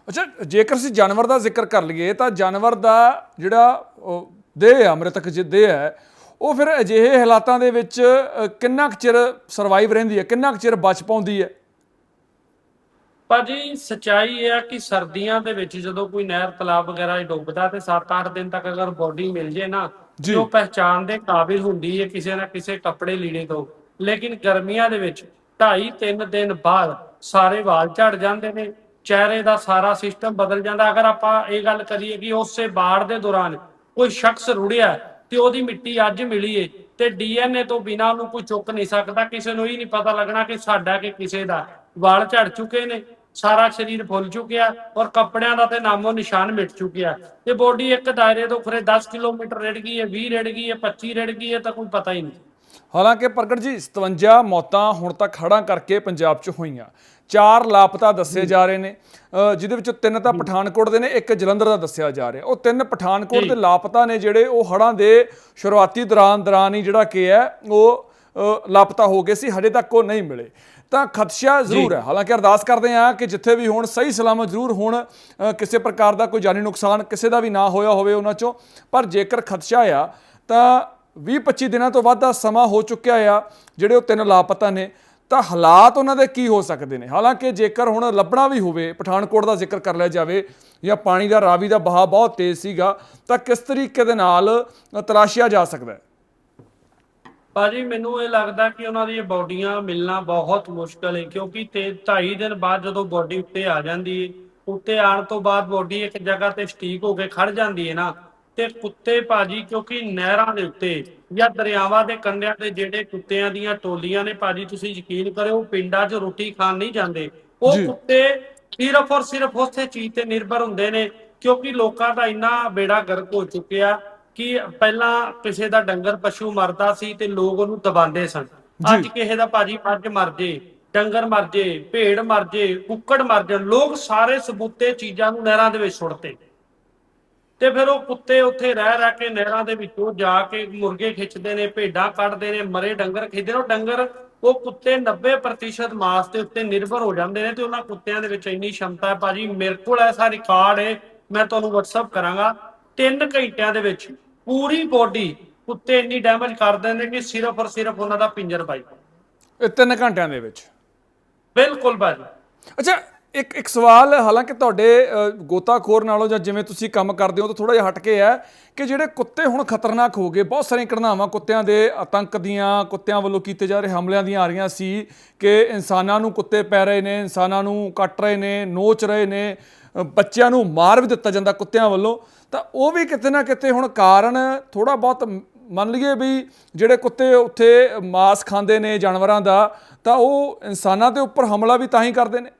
ਅੱਛਾ ਜੇਕਰ ਅਸੀਂ ਜਾਨਵਰ ਦਾ ਜ਼ਿਕਰ ਕਰ ਲਈਏ ਤਾਂ ਜਾਨਵਰ ਦਾ ਜਿਹੜਾ ਦੇਹ ਆ ਮ੍ਰਿਤਕ ਜੇ ਦੇਹ ਹੈ। ਉਹ ਫਿਰ ਅਜਿਹੇ ਹਾਲਾਤਾਂ ਦੇ ਵਿੱਚ ਕਿੰਨਾ ਕੁ ਚਿਰ ਸਰਵਾਈਵ ਰਹਿੰਦੀ ਹੈ? ਕਿੰਨਾ ਕੁ ਚਿਰ ਬਚ ਪਾਉਂਦੀ ਹੈ? ਭਾਜੀ ਸਚਾਈ ਇਹ ਆ ਕਿ ਸਰਦੀਆਂ ਦੇ ਵਿੱਚ ਜਦੋਂ ਕੋਈ ਨਹਿਰ ਤਲਾਬ ਵਗੈਰਾ 'ਚ ਡੁੱਬਦਾ ਤੇ 7-8 ਦਿਨ ਤੱਕ ਅਗਰ ਬੋਡੀ ਮਿਲ ਜੇ ਨਾ ਜੀ। ਤੇ ਉਹ ਦੇ ਕਾਬਿਲ ਹੁੰਦੀ ਹੈ ਕਿਸੇ ਨਾ ਕਿਸੇ ਕੱਪੜੇ ਲੀੜੇ ਤੋਂ। ਲੇਕਿਨ ਗਰਮੀਆਂ ਦੇ ਵਿੱਚ 2.5-3 ਦਿਨ ਬਾਅਦ ਸਾਰੇ ਵਾਲ ਝੜ ਜਾਂਦੇ ਨੇ ਚਿਹਰੇ ਦਾ ਸਾਰਾ ਸਿਸਟਮ ਬਦਲ ਜਾਂਦਾ। ਅਗਰ ਆਪਾਂ ਇਹ ਗੱਲ ਕਰੀਏ ਕਿ ਉਸੇ ਬਾੜ ਦੇ ਦੌਰਾਨ ਕੋਈ ਸ਼ਖਸ ਰੁੜਿਆ ਤੇ ਉਹਦੀ ਮਿੱਟੀ ਅੱਜ ਮਿਲੀ ਏ ਤੇ ਡੀਐਨਏ ਤੋਂ ਬਿਨਾ ਉਹਨੂੰ ਕੋਈ ਚੁੱਕ ਨਹੀਂ ਸਕਦਾ, ਕਿਸੇ ਨੂੰ ਹੀ ਨਹੀਂ ਪਤਾ ਲੱਗਣਾ ਕਿ ਸਾਡਾ ਕਿ ਕਿਸੇ ਦਾ। ਵਾਲ ਝੜ ਚੁੱਕੇ ਨੇ, ਸਾਰਾ ਸਰੀਰ ਫੁੱਲ ਚੁੱਕਿਆ ਔਰ ਕੱਪੜਿਆਂ ਦਾ ਤੇ ਨਾਮੋ ਨਿਸ਼ਾਨ ਮਿਟ ਚੁੱਕਿਆ। ਤੇ ਬੋਡੀ ਇੱਕ ਦਾਇਰੇ ਤੋਂ ਖਰੇ 10 ਕਿਲੋਮੀਟਰ ਰਿੜ ਗਈ ਹੈ 20 ਰਿੜ ਗਈ ਹੈ 25 ਰੜ ਗਈ ਹੈ ਤਾਂ ਕੋਈ ਪਤਾ ਹੀ ਨਹੀਂ। ਹਾਲਾਂਕਿ ਪ੍ਰਗਟ ਜੀ 57 ਮੌਤਾਂ ਹੁਣ ਤੱਕ ਹੜ੍ਹਾਂ ਕਰਕੇ ਪੰਜਾਬ 'ਚ ਹੋਈਆਂ। ਚਾਰ ਲਾਪਤਾ ਦੱਸੇ ਜਾ। ਰਹੇ ਨੇ ਜਿਹਦੇ ਵਿੱਚੋਂ ਤਿੰਨ ਤਾਂ ਪਠਾਨਕੋਟ ਦੇ ਨੇ ਇੱਕ ਜਲੰਧਰ ਦਾ ਦੱਸਿਆ ਜਾ ਰਿਹਾ। ਉਹ ਤਿੰਨ ਪਠਾਨਕੋਟ ਦੇ ਲਾਪਤਾ ਨੇ ਜਿਹੜੇ ਉਹ ਹੜ੍ਹਾਂ ਦੇ ਸ਼ੁਰੂਆਤੀ ਦੌਰਾਨ ਦੌਰਾਨ ਹੀ ਜਿਹੜਾ ਕੀ ਹੈ ਉਹ ਲਾਪਤਾ ਹੋ ਗਏ ਸੀ ਹਜੇ ਤੱਕ ਉਹ ਨਹੀਂ ਮਿਲੇ। ਤਾਂ ਖਦਸ਼ਾ ਜ਼ਰੂਰ ਹੈ। ਹਾਲਾਂਕਿ ਅਰਦਾਸ ਕਰਦੇ ਹਾਂ ਕਿ ਜਿੱਥੇ ਵੀ ਹੋਣ ਸਹੀ ਸਲਾਮਤ ਜ਼ਰੂਰ ਹੋਣ ਕਿਸੇ ਪ੍ਰਕਾਰ ਦਾ ਕੋਈ ਜਾਨੀ ਨੁਕਸਾਨ ਕਿਸੇ ਦਾ ਵੀ ਨਾ ਹੋਇਆ ਹੋਵੇ ਉਹਨਾਂ ਚੋਂ। ਪਰ ਜੇਕਰ ਖਦਸ਼ਾ ਆ ਤਾਂ 20-25 ਦਿਨਾਂ ਤੋਂ ਵੱਧ ਦਾ ਸਮਾਂ ਹੋ ਚੁੱਕਿਆ ਆ ਜਿਹੜੇ ਉਹ ਤਿੰਨ ਲਾਪਤਾ ਨੇ। ਤਾਂ ਹਾਲਾਤ ਉਹਨਾਂ ਦੇ ਕੀ ਹੋ ਸਕਦੇ ਨੇ? ਹਾਲਾਂਕਿ ਜੇਕਰ ਹੁਣ ਲੱਭਣਾ ਵੀ ਹੋਵੇ, ਪਠਾਨਕੋਟ ਦਾ ਜ਼ਿਕਰ ਕਰ ਲਿਆ ਜਾਵੇ ਜਾਂ ਪਾਣੀ ਦਾ, ਰਾਵੀ ਦਾ ਬਹਾਅ ਬਹੁਤ ਤੇਜ਼ ਸੀਗਾ, ਤਾਂ ਕਿਸ ਤਰੀਕੇ ਦੇ ਨਾਲ ਤਲਾਸ਼ਿਆ ਜਾ ਸਕਦਾ ਹੈ? ਭਾਜੀ, ਮੈਨੂੰ ਇਹ ਲੱਗਦਾ ਕਿ ਉਹਨਾਂ ਦੀਆਂ ਬਾਡੀਆਂ ਮਿਲਣਾ ਬਹੁਤ ਮੁਸ਼ਕਲ ਹੈ, ਕਿਉਂਕਿ ਤੇ 2.5 ਦਿਨ ਬਾਅਦ ਜਦੋਂ ਬਾਡੀ ਉੱਤੇ ਆ ਜਾਂਦੀ ਹੈ, ਉੱਤੇ ਆਉਣ ਤੋਂ ਬਾਅਦ ਬੋਡੀ ਇੱਕ ਜਗ੍ਹਾ ਤੇ ਸਟੀਕ ਹੋ ਕੇ ਖੜ ਜਾਂਦੀ ਹੈ ਨਾ ਤੇ ਕੁੱਤੇ ਭਾਜੀ ਕਿਉਂਕਿ ਨਹਿਰਾਂ ਦੇ ਉੱਤੇ ਜਾਂ ਦਰਿਆਵਾਂ ਦੇ ਕੰਢਿਆਂ ਤੇ ਜਿਹੜੇ ਕੁੱਤਿਆਂ ਦੀਆਂ ਟੋਲੀਆਂ ਨੇ ਭਾਜੀ ਤੁਸੀਂ ਯਕੀਨ ਕਰਿਓ ਪਿੰਡਾਂ 'ਚ ਰੋਟੀ ਖਾਣ ਨਹੀਂ ਜਾਂਦੇ ਉਹ ਜੀ। ਕੁੱਤੇ ਸਿਰਫ ਔਰ ਸਿਰਫ ਉਸੇ ਚੀਜ਼ ਤੇ ਨਿਰਭਰ ਹੁੰਦੇ ਨੇ ਕਿਉਂਕਿ ਲੋਕਾਂ ਦਾ ਇੰਨਾ ਬੇੜਾ ਗਰਕ ਹੋ ਚੁੱਕਿਆ ਕਿ ਪਹਿਲਾਂ ਕਿਸੇ ਦਾ ਡੰਗਰ ਪਸ਼ੂ ਮਰਦਾ ਸੀ ਤੇ ਲੋਕ ਉਹਨੂੰ ਦਬਾਉਂਦੇ ਸਨ ਜੀ। ਅੱਜ ਕਿਸੇ ਦਾ ਭਾਜੀ ਮੱਝ ਮਰ ਜੇ ਡੰਗਰ ਮਰ ਜੇ ਭੇਡ ਮਰ ਜੇ ਕੁੱਕੜ ਮਰ ਜਾਣ ਲੋਕ ਸਾਰੇ ਸਬੂਤੇ ਚੀਜ਼ਾਂ ਨੂੰ ਨਹਿਰਾਂ ਦੇ ਵਿੱਚ ਸੁੱਟਦੇ ਤੇ ਫਿਰ ਉਹ ਕੁੱਤੇ ਉੱਥੇ ਰਹਿ ਰਹਿ ਕੇ ਨਹਿਰਾਂ ਦੇ ਵਿੱਚੋਂ ਜਾ ਕੇ ਮੁਰਗੇ ਖਿੱਚਦੇ ਨੇ ਭੇਡਾਂ ਕੱਢਦੇ ਨੇ ਮਰੇ ਡੰਗਰ ਖਿੱਚਦੇ ਨੇ। ਉਹ ਡੰਗਰ ਉਹ ਕੁੱਤੇ 90% ਮਾਸ ਦੇ ਉੱਤੇ ਨਿਰਭਰ ਹੋ ਜਾਂਦੇ ਨੇ ਤੇ ਉਹਨਾਂ ਕੁੱਤਿਆਂ ਦੇ ਵਿੱਚ ਇੰਨੀ ਸ਼ਮਤਾ ਹੈ ਭਾਜੀ ਮੇਰੇ ਕੋਲ ਐਸਾ ਰਿਕਾਰਡ ਹੈ ਮੈਂ ਤੁਹਾਨੂੰ WhatsApp ਕਰਾਂਗਾ। 3 ਘੰਟਿਆਂ ਦੇ ਵਿੱਚ ਪੂਰੀ ਬੋਡੀ ਕੁੱਤੇ ਇੰਨੀ ਡੈਮੇਜ ਕਰ ਦਿੰਦੇ ਕਿ ਸਿਰਫ ਔਰ ਸਿਰਫ ਉਹਨਾਂ ਦਾ ਪਿੰਜਰ ਬਾਈ ਇਹ ਤਿੰਨ ਘੰਟਿਆਂ ਦੇ ਵਿੱਚ? ਬਿਲਕੁਲ ਭਾਜੀ। ਅੱਛਾ ਇੱਕ ਇੱਕ ਸਵਾਲ, ਹਾਲਾਂਕਿ ਤੁਹਾਡੇ ਗੋਤਾਖੋਰ ਨਾਲੋਂ ਜਾਂ ਜਿਵੇਂ ਤੁਸੀਂ ਕੰਮ ਕਰਦੇ ਹੋ ਤਾਂ ਥੋੜਾ ਜਿਹਾ ਹਟ ਕੇ ਹੈ ਕਿ ਜਿਹੜੇ ਕੁੱਤੇ ਹੁਣ ਖਤਰਨਾਕ ਹੋ ਗਏ, ਬਹੁਤ ਸਾਰੀਆਂ ਘਟਨਾਵਾਂ ਕੁੱਤਿਆਂ ਦੇ ਆਤੰਕ ਦੀਆਂ, ਕੁੱਤਿਆਂ ਵੱਲੋਂ ਕੀਤੇ ਜਾ ਰਹੇ ਹਮਲਿਆਂ ਦੀਆਂ ਆ ਰਹੀਆਂ ਸੀ ਕਿ ਇਨਸਾਨਾਂ ਨੂੰ ਕੁੱਤੇ ਪੈ ਰਹੇ ਨੇ, ਇਨਸਾਨਾਂ ਨੂੰ ਕੱਟ ਰਹੇ ਨੇ, ਨੋਚ ਰਹੇ ਨੇ ਬੱਚਿਆਂ ਨੂੰ ਮਾਰ ਵੀ ਦਿੱਤਾ ਜਾਂਦਾ ਕੁੱਤਿਆਂ ਵੱਲੋਂ। ਤਾਂ ਉਹ ਵੀ ਕਿਤੇ ਨਾ ਕਿਤੇ ਹੁਣ ਕਾਰਨ ਥੋੜਾ ਬਹੁਤ ਮੰਨ ਲਈਏ ਵੀ ਜਿਹੜੇ ਕੁੱਤੇ ਉੱਥੇ ਮਾਸ ਖਾਂਦੇ ਨੇ ਜਾਨਵਰਾਂ ਦਾ, ਤਾਂ ਉਹ ਇਨਸਾਨਾਂ ਦੇ ਉੱਪਰ ਹਮਲਾ ਵੀ ਤਾਂ ਹੀ ਕਰਦੇ ਨੇ।